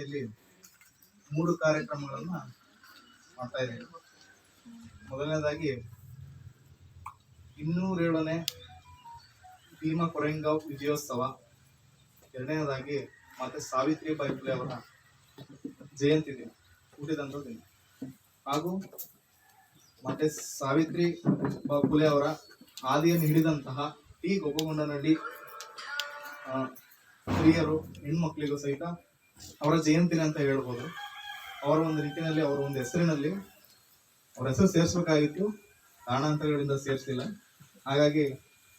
ಇಲಾಖೆಯಲ್ಲಿ ಮೂರು ಕಾರ್ಯಕ್ರಮಗಳನ್ನು ಮಾಡ್ತಾ ಇದ್ದೀವಿ. ಮೊದಲನೇದಾಗಿ ಇನ್ನೂರೇಳನೇ ಭೀಮಾ ಕೊರೆಂಗಾವ್ ವಿಜಯೋತ್ಸವ. ಎರಡನೇದಾಗಿ ಮತ್ತೆ ಸಾವಿತ್ರಿಬಾಯಿ ಫುಲೆ ಅವರ ಜಯಂತಿ ದಿನ ಹುಟ್ಟಿದಂಥ ದಿನ. ಹಾಗೂ ಮತ್ತೆ ಸಾವಿತ್ರಿ ಫುಲೆ ಅವರ ಹಾದಿಯನ್ನು ಹಿಡಿದಂತಹ ಟಿ ಗೊಬ್ಬಗೊಂಡನಹಳ್ಳಿ ಹಿರಿಯರು ಹೆಣ್ಮಕ್ಳಿಗೂ ಸಹಿತ ಅವರ ಜಯಂತಿನ ಅಂತ ಹೇಳ್ಬೋದು. ಅವರ ಒಂದು ರೀತಿಯಲ್ಲಿ ಅವರ ಒಂದು ಹೆಸರಿನಲ್ಲಿ ಅವ್ರ ಹೆಸರು ಸೇರಿಸ್ಬೇಕಾಗಿತ್ತು. ಕಾರಣಾಂತರಗಳಿಂದ ಸೇರಿಸಿಲ್ಲ. ಹಾಗಾಗಿ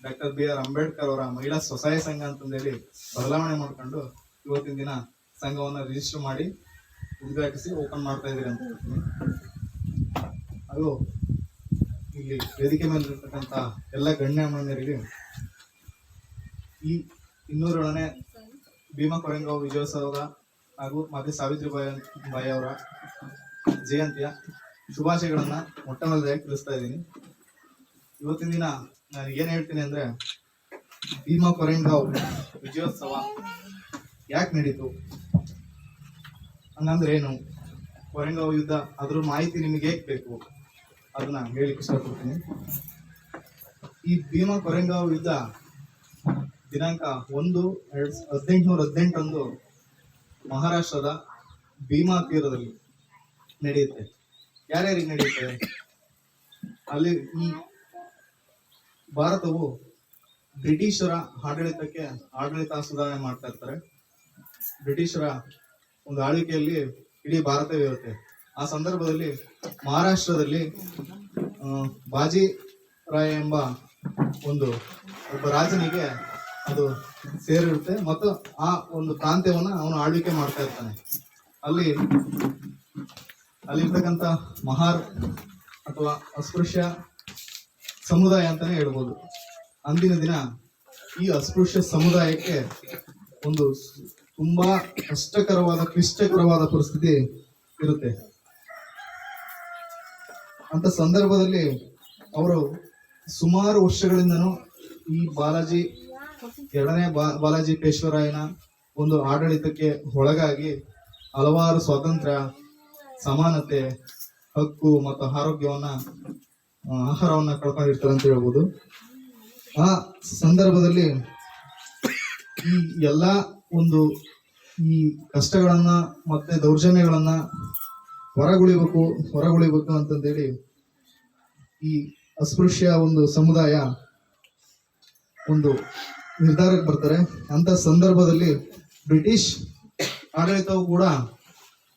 ಡಾಕ್ಟರ್ ಬಿ ಆರ್ ಅಂಬೇಡ್ಕರ್ ಅವರ ಮಹಿಳಾ ಸ್ವಸಹಾಯ ಸಂಘ ಅಂತಂದೇಳಿ ಬದಲಾವಣೆ ಮಾಡ್ಕೊಂಡು ಇವತ್ತಿನ ದಿನ ಸಂಘವನ್ನ ರಿಜಿಸ್ಟರ್ ಮಾಡಿ ಉದ್ಘಾಟಿಸಿ ಓಪನ್ ಮಾಡ್ತಾ ಇದ್ದೀರಿ ಅಂತ ಹೇಳ್ತೀನಿ. ಅದು ಇಲ್ಲಿ ವೇದಿಕೆ ಮೇಲೆ ಇರ್ತಕ್ಕಂಥ ಎಲ್ಲ ಗಣ್ಯಮಾನ್ಯರಿಗೆ ಈ ಇನ್ನೂರೇಳನೇ ಭೀಮಾ ಕೊರೆಂಗಾವ್ ವಿಜಯೋತ್ಸವದ ಹಾಗೂ ಮಾತೆ ಸಾವಿತ್ರಿಬಾಯಿ ಬಾಯಿ ಅವರ ಜಯಂತಿಯ ಶುಭಾಶಯಗಳನ್ನು ಮೊಟ್ಟ ಮೊದಲಾಗಿ ತಿಳಿಸ್ತಾ ಇದ್ದೀನಿ. ಇವತ್ತಿನ ದಿನ ನಾನು ಏನು ಹೇಳ್ತೀನಿ ಅಂದ್ರೆ, ಭೀಮಾ ಕೊರೆಂಗಾವ್ ವಿಜಯೋತ್ಸವ ಯಾಕೆ ನಡೀತು? ಹಂಗಂದ್ರೆ ಏನು? ಕೊರೆಂಗಾವ್ ಯುದ್ಧ ಅದ್ರ ಮಾಹಿತಿ ನಿಮಗೆ ಹೇಗ್ ಬೇಕು? ಅದನ್ನ ಹೇಳಿಕ್ಕೆ ಇಷ್ಟಪಡ್ತೀನಿ. ಈ ಭೀಮಾ ಕೊರೆಂಗಾವ್ ಯುದ್ಧ ದಿನಾಂಕ ಒಂದು ಎರಡ್ ಹದಿನೆಂಟುನೂರ ಹದಿನೆಂಟರಂದು ಮಹಾರಾಷ್ಟ್ರದ ಭೀಮಾ ತೀರದಲ್ಲಿ ನಡೆಯುತ್ತೆ. ಯಾರ್ಯಾರಿಗೆ ನಡೆಯುತ್ತೆ? ಅಲ್ಲಿ ಈ ಭಾರತವು ಬ್ರಿಟಿಷರ ಆಡಳಿತಕ್ಕೆ ಆಡಳಿತ ಸುಧಾರಣೆ ಮಾಡ್ತಾ ಇರ್ತಾರೆ. ಬ್ರಿಟಿಷರ ಒಂದು ಆಳ್ವಿಕೆಯಲ್ಲಿ ಇಡೀ ಭಾರತವೇ ಇರುತ್ತೆ. ಆ ಸಂದರ್ಭದಲ್ಲಿ ಮಹಾರಾಷ್ಟ್ರದಲ್ಲಿ ಬಾಜಿ ರಾಯ ಎಂಬ ಒಂದು ಒಬ್ಬ ರಾಜನಿಗೆ ಅದು ಸೇರಿರುತ್ತೆ. ಮತ್ತು ಆ ಒಂದು ಪ್ರಾಂತ್ಯವನ್ನ ಅವನು ಆಳ್ವಿಕೆ ಮಾಡ್ತಾ ಇರ್ತಾನೆ. ಅಲ್ಲಿ ಅಲ್ಲಿರ್ತಕ್ಕಂಥ ಮಹಾರ್ ಅಥವಾ ಅಸ್ಪೃಶ್ಯ ಸಮುದಾಯ ಅಂತಾನೆ ಹೇಳ್ಬೋದು. ಅಂದಿನ ದಿನ ಈ ಅಸ್ಪೃಶ್ಯ ಸಮುದಾಯಕ್ಕೆ ಒಂದು ತುಂಬಾ ಕಷ್ಟಕರವಾದ, ಕ್ಲಿಷ್ಟಕರವಾದ ಪರಿಸ್ಥಿತಿ ಇರುತ್ತೆ. ಅಂತ ಸಂದರ್ಭದಲ್ಲಿ ಅವರು ಸುಮಾರು ವರ್ಷಗಳಿಂದನೂ ಈ ಬಾಲಾಜಿ ಎರಡನೇ ಬಾಲಾಜಿ ಪೇಶ್ವರಾಯನ ಒಂದು ಆಡಳಿತಕ್ಕೆ ಒಳಗಾಗಿ ಹಲವಾರು ಸ್ವಾತಂತ್ರ್ಯ, ಸಮಾನತೆ, ಹಕ್ಕು ಮತ್ತು ಆರೋಗ್ಯವನ್ನ ಆಹಾರವನ್ನ ಕಳ್ಕೊಂಡಿರ್ತಾರೆ ಅಂತ ಹೇಳ್ಬೋದು. ಆ ಸಂದರ್ಭದಲ್ಲಿ ಈ ಎಲ್ಲ ಒಂದು ಈ ಕಷ್ಟಗಳನ್ನ ಮತ್ತೆ ದೌರ್ಜನ್ಯಗಳನ್ನ ಹೊರಗುಳಿಬೇಕು ಹೊರಗುಳಿಬೇಕು ಅಂತಂದೇಳಿ ಈ ಅಸ್ಪೃಶ್ಯ ಒಂದು ಸಮುದಾಯ ಒಂದು ನಿರ್ಧಾರಕ್ಕೆ ಬರ್ತಾರೆ. ಅಂತ ಸಂದರ್ಭದಲ್ಲಿ ಬ್ರಿಟಿಷ್ ಆಡಳಿತವು ಕೂಡ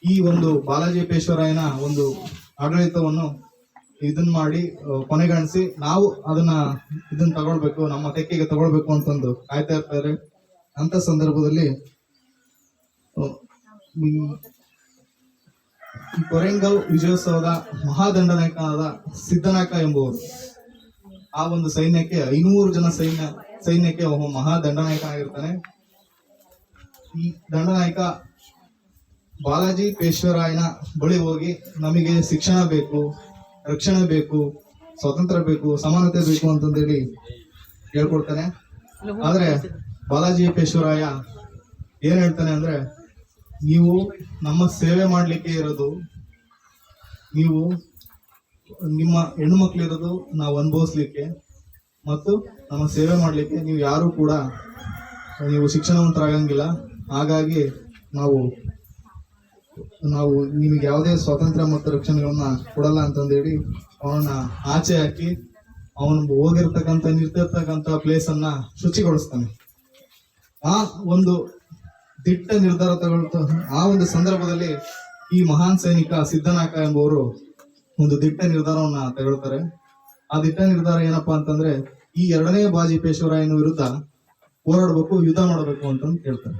ಈ ಒಂದು ಬಾಲಾಜಿ ಪೇಶ್ವರಾಯನ ಒಂದು ಆಡಳಿತವನ್ನು ಇದನ್ನ ಮಾಡಿ ಕೊನೆಗಾಣಿಸಿ ನಾವು ಅದನ್ನ ಇದನ್ನ ತಗೊಳ್ಬೇಕು, ನಮ್ಮ ತೆಕ್ಕೆಗೆ ತಗೊಳ್ಬೇಕು ಅಂತಂದು ಕಾಯ್ತಾ ಇರ್ತಾರೆ. ಅಂತ ಸಂದರ್ಭದಲ್ಲಿ ಕೊರೆಂಗಲ್ ವಿಜಯೋತ್ಸವದ ಮಹಾದಂಡನಾಯಕನಾದ ಸಿದ್ದನಾಯಕ ಎಂಬುವರು, ಆ ಒಂದು ಸೈನ್ಯಕ್ಕೆ ಐನೂರು ಜನ ಸೈನ್ಯ ಸೈನ್ಯಕ್ಕೆ ಒಬ್ಬ ಮಹಾ ಆಗಿರ್ತಾನೆ. ಈ ದಂಡನಾಯಕ ಬಾಲಾಜಿ ಪೇಶ್ವರಾಯನ ಬಳಿ ಹೋಗಿ ನಮಗೆ ಶಿಕ್ಷಣ ಬೇಕು, ರಕ್ಷಣೆ ಬೇಕು, ಸ್ವಾತಂತ್ರ್ಯ ಬೇಕು, ಸಮಾನತೆ ಬೇಕು ಅಂತಂದೇಳಿ ಹೇಳ್ಕೊಡ್ತಾನೆ. ಆದ್ರೆ ಬಾಲಾಜಿ ಪೇಶ್ವರಾಯ ಏನ್ ಹೇಳ್ತಾನೆ ಅಂದ್ರೆ, ನೀವು ನಮ್ಮ ಸೇವೆ ಮಾಡ್ಲಿಕ್ಕೆ ಇರೋದು, ನೀವು ನಿಮ್ಮ ಹೆಣ್ಣು ಮಕ್ಕಳಿರೋದು ನಾವು ಅನುಭವಿಸ್ಲಿಕ್ಕೆ ಮತ್ತು ನಮ್ಮ ಸೇವೆ ಮಾಡಲಿಕ್ಕೆ ನೀವು ಯಾರು ಕೂಡ ನೀವು ಶಿಕ್ಷಣವಂತರಾಗಂಗಿಲ್ಲ ಹಾಗಾಗಿ ನಾವು ನಾವು ನಿಮಗೆ ಯಾವುದೇ ಸ್ವಾತಂತ್ರ್ಯ ಮತ್ತು ರಕ್ಷಣೆಗಳನ್ನ ಕೊಡಲ್ಲ ಅಂತಂದೇಳಿ ಅವನ ಆಚೆ ಹಾಕಿ ಅವನು ಹೋಗಿರ್ತಕ್ಕಂಥ ನಿರ್ತಿರ್ತಕ್ಕಂಥ ಪ್ಲೇಸ್ ಅನ್ನ ಶುಚಿಗೊಳಿಸ್ತಾನೆ. ಆ ಒಂದು ದಿಟ್ಟ ನಿರ್ಧಾರ ತಗೊಳ್ತ, ಆ ಒಂದು ಸಂದರ್ಭದಲ್ಲಿ ಈ ಮಹಾನ್ ಸೈನಿಕ ಸಿದ್ಧನಾಕ ಎಂಬುವರು ಒಂದು ದಿಟ್ಟ ನಿರ್ಧಾರವನ್ನ ತಗೊಳ್ತಾರೆ. ಆ ದಿಟ್ಟ ನಿರ್ಧಾರ ಏನಪ್ಪಾ ಅಂತಂದ್ರೆ ಈ ಎರಡನೇ ಬಾಜಿ ಪೇಶ್ವರಾಯನ ವಿರುದ್ಧ ಹೋರಾಡಬೇಕು, ಯುದ್ಧ ಮಾಡಬೇಕು ಅಂತ ಹೇಳ್ತಾರೆ.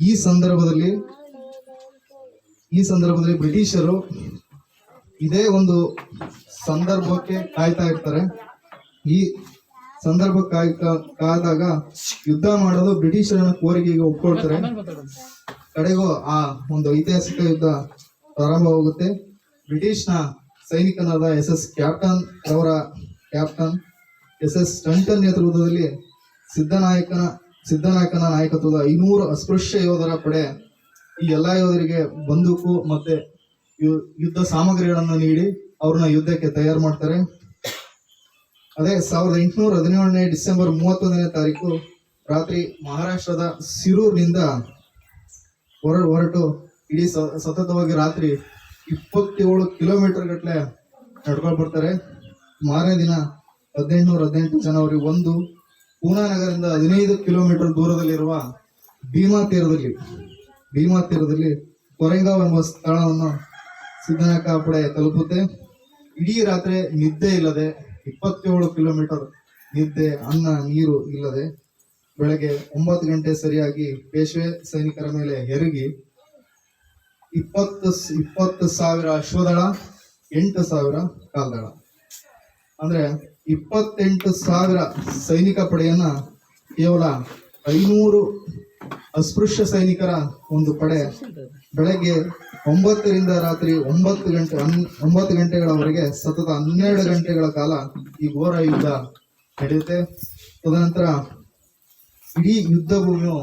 ಈ ಸಂದರ್ಭದಲ್ಲಿ ಈ ಸಂದರ್ಭದಲ್ಲಿ ಬ್ರಿಟಿಷರು ಇದೇ ಒಂದು ಸಂದರ್ಭಕ್ಕೆ ಕಾಯ್ತಾ ಇರ್ತಾರೆ. ಈ ಸಂದರ್ಭ ಕಾಯ್ ಕಾದಾಗ ಯುದ್ಧ ಮಾಡಲು ಬ್ರಿಟಿಷರನ್ನ ಕೋರಿಕೆಗೆ ಒಪ್ಕೊಳ್ತಾರೆ. ಕಡೆಗೂ ಆ ಒಂದು ಐತಿಹಾಸಿಕ ಯುದ್ಧ ಪ್ರಾರಂಭವಾಗುತ್ತೆ ಬ್ರಿಟಿಷ್ನ ಸೈನಿಕನಾದ ಎಸ್ ಎಸ್ ಕ್ಯಾಪ್ಟನ್ ಅವರ ಕ್ಯಾಪ್ಟನ್ ಎಸ್ ಎಸ್ ಟಂಟನ್ ನೇತೃತ್ವದಲ್ಲಿ ಸಿದ್ದನಾಯಕನ ಸಿದ್ದನಾಯಕನ ನಾಯಕತ್ವದ ಐನೂರು ಅಸ್ಪೃಶ್ಯ ಯೋಧರ ಪಡೆ ಈ ಎಲ್ಲ ಯೋಧರಿಗೆ ಬಂದೂಕು ಮತ್ತೆ ಯುದ್ಧ ಸಾಮಗ್ರಿಗಳನ್ನು ನೀಡಿ ಅವ್ರನ್ನ ಯುದ್ಧಕ್ಕೆ ತಯಾರು ಮಾಡ್ತಾರೆ. ಅದೇ ಸಾವಿರದ ಎಂಟುನೂರ ಹದಿನೇಳನೇ ಡಿಸೆಂಬರ್ ಮೂವತ್ತೊಂದನೇ ತಾರೀಕು ರಾತ್ರಿ ಮಹಾರಾಷ್ಟ್ರದ ಸಿರೂರ್ನಿಂದ ಹೊರ, ಹೊರಟು ಇಡೀ ಸತತವಾಗಿ ರಾತ್ರಿ ಇಪ್ಪತ್ತೇಳು ಕಿಲೋಮೀಟರ್ ಗಟ್ಟಲೆ ನಡ್ಕೊಂಡು ಬರ್ತಾರೆ. ಮಾರನೇ ದಿನ ಹದಿನೆಂಟುನೂರ ಹದಿನೆಂಟು ಜನವರಿ ಒಂದು ಪೂನಾ ನಗರದಿಂದ ಹದಿನೈದು ಕಿಲೋಮೀಟರ್ ದೂರದಲ್ಲಿರುವ ಭೀಮಾ ತೀರದಲ್ಲಿ ಭೀಮಾ ತೀರದಲ್ಲಿ ಕೊರೆಗಾವ್ ಎಂಬ ಸ್ಥಳವನ್ನು ಸಿದ್ದನಾಕ ಪಡೆ ತಲುಪುತ್ತೆ. ಇಡೀ ರಾತ್ರಿ ನಿದ್ದೆ ಇಲ್ಲದೆ ಇಪ್ಪತ್ತೇಳು ಕಿಲೋಮೀಟರ್ ನಿದ್ದೆ, ಅನ್ನ, ನೀರು ಇಲ್ಲದೆ ಬೆಳಗ್ಗೆ ಒಂಬತ್ತು ಗಂಟೆ ಸರಿಯಾಗಿ ಪೇಶ್ವೆ ಸೈನಿಕರ ಮೇಲೆ ಎರಗಿ ಇಪ್ಪತ್ತು ಇಪ್ಪತ್ತು ಸಾವಿರ ಅಶ್ವದಳ, ಎಂಟು ಸಾವಿರ ಕಾಲ್ದಳ. ಅಂದ್ರೆ ಇಪ್ಪತ್ತೆಂಟು ಸಾವಿರ ಸೈನಿಕ ಪಡೆಯನ್ನ ಕೇವಲ ಐನೂರು ಅಸ್ಪೃಶ್ಯ ಸೈನಿಕರ ಒಂದು ಪಡೆ ಬೆಳಗ್ಗೆ ಒಂಬತ್ತರಿಂದ ರಾತ್ರಿ ಒಂಬತ್ತು ಗಂಟೆ ಒಂಬತ್ತು ಗಂಟೆಗಳವರೆಗೆ ಸತತ ಹನ್ನೆರಡು ಗಂಟೆಗಳ ಕಾಲ ಈ ಘೋರ ಯುದ್ಧ ನಡೆಯುತ್ತೆ. ತದನಂತರ ಇಡೀ ಯುದ್ಧ ಭೂಮಿಯು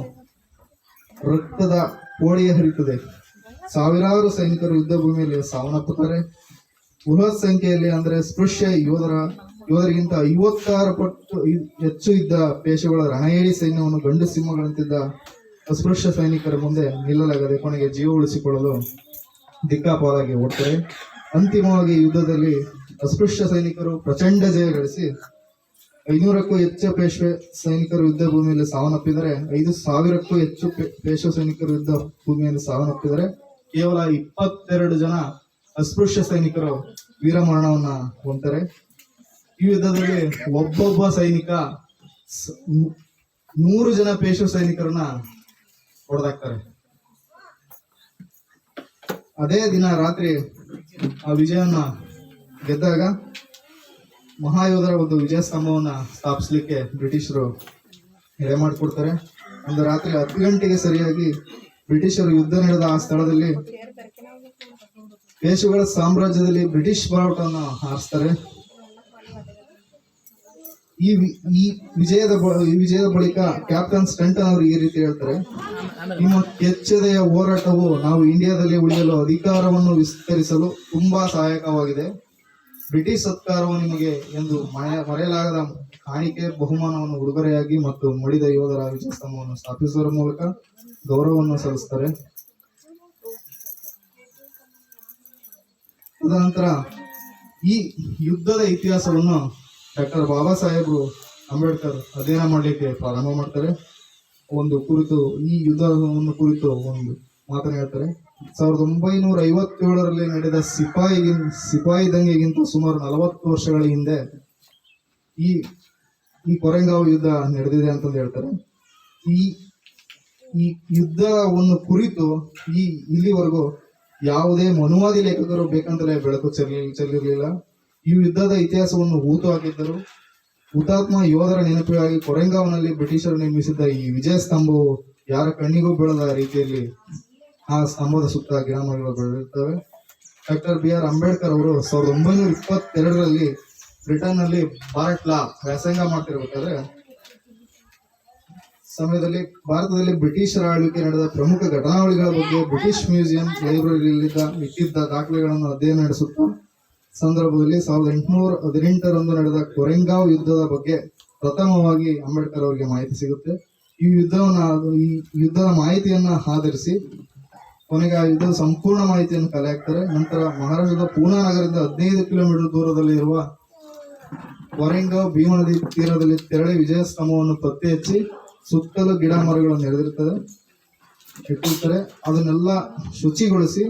ರಕ್ತದ ಕೋಳಿಯ ಹರಿಯುತ್ತದೆ. ಸಾವಿರಾರು ಸೈನಿಕರು ಯುದ್ಧ ಭೂಮಿಯಲ್ಲಿ ಸಾವನ್ನಪ್ಪುತ್ತಾರೆ. ಬೃಹತ್ ಸಂಖ್ಯೆಯಲ್ಲಿ ಅಂದ್ರೆ ಸ್ಪೃಶ್ಯ ಯೋಧರ ಯೋಧರಿಗಿಂತ ಐವತ್ತಾರು ಪಟ್ಟು ಹೆಚ್ಚು ಇದ್ದ ಪೇಶಗಳ ರಣೇರಿ ಸೈನ್ಯವನ್ನು ಗಂಡು ಸಿಂಹಗಳಂತಿದ್ದ ಅಸ್ಪೃಶ್ಯ ಸೈನಿಕರ ಮುಂದೆ ನಿಲ್ಲಲಾಗದೆ ಕೊನೆಗೆ ಜೀವ ಉಳಿಸಿಕೊಳ್ಳಲು ದಿಕ್ಕಾಪಾಲಾಗಿ ಓಡ್ತಾರೆ ಅಂತಿಮವಾಗಿ ಯುದ್ಧದಲ್ಲಿ ಅಸ್ಪೃಶ್ಯ ಸೈನಿಕರು ಪ್ರಚಂಡ ಜಯ ಗಳಿಸಿ ಐನೂರಕ್ಕೂ ಹೆಚ್ಚು ಪೇಶ್ವೆ ಸೈನಿಕರು ಯುದ್ಧ ಭೂಮಿಯಲ್ಲಿ ಸಾವನ್ನಪ್ಪಿದರೆ, ಐದು ಸಾವಿರಕ್ಕೂ ಹೆಚ್ಚು ಪೇಶ್ವ ಸೈನಿಕರು ಯುದ್ಧ ಭೂಮಿಯಲ್ಲಿ ಸಾವನ್ನಪ್ಪಿದರೆ ಕೇವಲ ಇಪ್ಪತ್ತೆರಡು ಜನ ಅಸ್ಪೃಶ್ಯ ಸೈನಿಕರು ವೀರಮರಣವನ್ನ ಹೊಂತಾರೆ ಈ ಯುದ್ಧದಲ್ಲಿ ಒಬ್ಬೊಬ್ಬ ಸೈನಿಕ ನೂರು ಜನ ಪೇಶು ಸೈನಿಕರನ್ನ ಹೊಡೆದಾಕ್ತಾರೆ. ಅದೇ ದಿನ ರಾತ್ರಿ ಆ ವಿಜಯವನ್ನ ಗೆದ್ದಾಗ ಮಹಾಯೋಧರ ಒಂದು ವಿಜಯ ಸ್ತಂಭವನ್ನ ಸ್ಥಾಪಿಸ್ಲಿಕ್ಕೆ ಬ್ರಿಟಿಷರು ಎಡೆ ಮಾಡಿಕೊಡ್ತಾರೆ. ಒಂದು ರಾತ್ರಿ ಹತ್ತು ಗಂಟೆಗೆ ಸರಿಯಾಗಿ ಬ್ರಿಟಿಷರು ಯುದ್ಧ ನಡೆದ ಆ ಸ್ಥಳದಲ್ಲಿ ಪೇಶುಗಳ ಸಾಮ್ರಾಜ್ಯದಲ್ಲಿ ಬ್ರಿಟಿಷ್ ಬಾವುಟವನ್ನು ಹಾರಿಸ್ತಾರೆ. ಈ ಈ ವಿಜಯದ ಈ ವಿಜಯದ ಬಳಿಕ ಕ್ಯಾಪ್ಟನ್ ಸ್ಟಂಟನ್ ಅವರು ಈ ರೀತಿ ಹೇಳ್ತಾರೆ. ನಿಮ್ಮ ಕೆಚ್ಚದೆಯ ಹೋರಾಟವು ನಾವು ಇಂಡಿಯಾದಲ್ಲಿ ಉಳಿಯಲು ಅಧಿಕಾರವನ್ನು ವಿಸ್ತರಿಸಲು ತುಂಬಾ ಸಹಾಯಕವಾಗಿದೆ. ಬ್ರಿಟಿಷ್ ಸರ್ಕಾರವು ನಿಮಗೆ ಎಂದು ಮರೆಯ- ಮರೆಯಲಾಗದ ಕಾಣಿಕೆ, ಬಹುಮಾನವನ್ನು ಉಡುಗೊರೆಯಾಗಿ ಮತ್ತು ಮಡಿದ ಯೋಧರ ವಿಜಯ ಸ್ತಂಭವನ್ನು ಸ್ಥಾಪಿಸುವ ಮೂಲಕ ಗೌರವವನ್ನು ಸಲ್ಲಿಸ್ತಾರೆ ತದನಂತರ ಈ ಯುದ್ಧದ ಇತಿಹಾಸವನ್ನು ಡಾಕ್ಟರ್ ಬಾಬಾ ಸಾಹೇಬರು ಅಂಬೇಡ್ಕರ್ ಅಧ್ಯಯನ ಮಾಡಲಿಕ್ಕೆ ಪ್ರಾರಂಭ ಮಾಡ್ತಾರೆ. ಒಂದು ಕುರಿತು ಈ ಯುದ್ಧವನ್ನು ಕುರಿತು ಒಂದು ಮಾತನ್ನ ಹೇಳ್ತಾರೆ. ಸಾವಿರದ ಒಂಬೈನೂರ ಐವತ್ತೇಳರಲ್ಲಿ ನಡೆದ ಸಿಪಾಯಿ ಸಿಪಾಯಿ ದಂಗೆಗಿಂತ ಸುಮಾರು ನಲವತ್ತು ವರ್ಷಗಳ ಹಿಂದೆ ಈ ಈ ಕೊರೆಂಗಾವ್ ಯುದ್ಧ ನಡೆದಿದೆ ಅಂತಂದು ಹೇಳ್ತಾರೆ. ಈ ಈ ಯುದ್ಧವನ್ನು ಕುರಿತು ಈ ಇಲ್ಲಿವರೆಗೂ ಯಾವುದೇ ಮನುವಾದಿ ಲೇಖಕರು ಬೇಕಂತಲೇ ಬೆಳಕು ಚೆಲ್ಲಿ ಚೆಲ್ಲಿರಲಿಲ್ಲ. ಈ ಯುದ್ಧದ ಇತಿಹಾಸವನ್ನು ಹೂತು ಹಾಕಿದ್ದರು ಹುತಾತ್ಮ ಯೋಧರ ನೆನಪಿಗಾಗಿ ಕೊರೆಂಗಾವ್ನಲ್ಲಿ ಬ್ರಿಟಿಷರು ನಿರ್ಮಿಸಿದ್ದ ಈ ವಿಜಯ ಸ್ತಂಭವು ಯಾರ ಕಣ್ಣಿಗೂ ಬೀಳದ ರೀತಿಯಲ್ಲಿ ಆ ಸ್ತಂಭದ ಸುತ್ತ ಗ್ರಾಮಗಳು ಬೆಳೆಯುತ್ತವೆ ಡಾಕ್ಟರ್ ಬಿ ಆರ್ ಅಂಬೇಡ್ಕರ್ ಅವರು ಸಾವಿರದ ಒಂಬೈನೂರ ಇಪ್ಪತ್ತೆರಡರಲ್ಲಿ ಬ್ರಿಟನ್ನಲ್ಲಿ ಭಾರತ್ ಲಾ ವ್ಯಾಸಂಗ ಮಾಡ್ತಿರ್ಬೇಕಾದ್ರೆ, ಸಮಯದಲ್ಲಿ ಭಾರತದಲ್ಲಿ ಬ್ರಿಟಿಷರ ಆಳ್ವಿಕೆ ನಡೆದ ಪ್ರಮುಖ ಘಟನಾವಳಿಗಳ ಬಗ್ಗೆ ಬ್ರಿಟಿಷ್ ಮ್ಯೂಸಿಯಂ ಲೈಬ್ರರಿಯಲ್ಲಿದ್ದ ಇಟ್ಟಿದ್ದ ದಾಖಲೆಗಳನ್ನು ಅಧ್ಯಯನ ನಡೆಸುತ್ತಾ ಸಂದರ್ಭದಲ್ಲಿ ಸಾವಿರದ ಎಂಟುನೂರ ಹದಿನೆಂಟರಂದು ನಡೆದ ಕೊರೆಂಗಾವ್ ಯುದ್ಧದ ಬಗ್ಗೆ ಪ್ರಥಮವಾಗಿ ಅಂಬೇಡ್ಕರ್ ಅವರಿಗೆ ಮಾಹಿತಿ ಸಿಗುತ್ತೆ. ಈ ಯುದ್ಧವನ್ನ ಈ ಯುದ್ಧದ ಮಾಹಿತಿಯನ್ನ ಆಧರಿಸಿ ಕೊನೆಗೆ ಆ ಯುದ್ಧದ ಸಂಪೂರ್ಣ ಮಾಹಿತಿಯನ್ನು ಕಲೆ ಹಾಕ್ತಾರೆ ನಂತರ ಮಹಾರಾಷ್ಟ್ರದ ಪೂನಾ ನಗರದಿಂದ ಹದಿನೈದು ಕಿಲೋಮೀಟರ್ ದೂರದಲ್ಲಿ ಇರುವ ಕೊರೆಂಗಾವ್ ಭೀಮನದಿ ತೀರದಲ್ಲಿ ತೆರಳಿ ವಿಜಯ ಸ್ತಂಭವನ್ನು ಪತ್ತೆ ಹಚ್ಚಿ ಸುತ್ತಲೂ ಗಿಡ ಮರಗಳನ್ನು ನೆರೆದಿರ್ತದೆ ಇಟ್ಟಿರ್ತಾರೆ. ಅದನ್ನೆಲ್ಲ ಶುಚಿಗೊಳಿಸಿ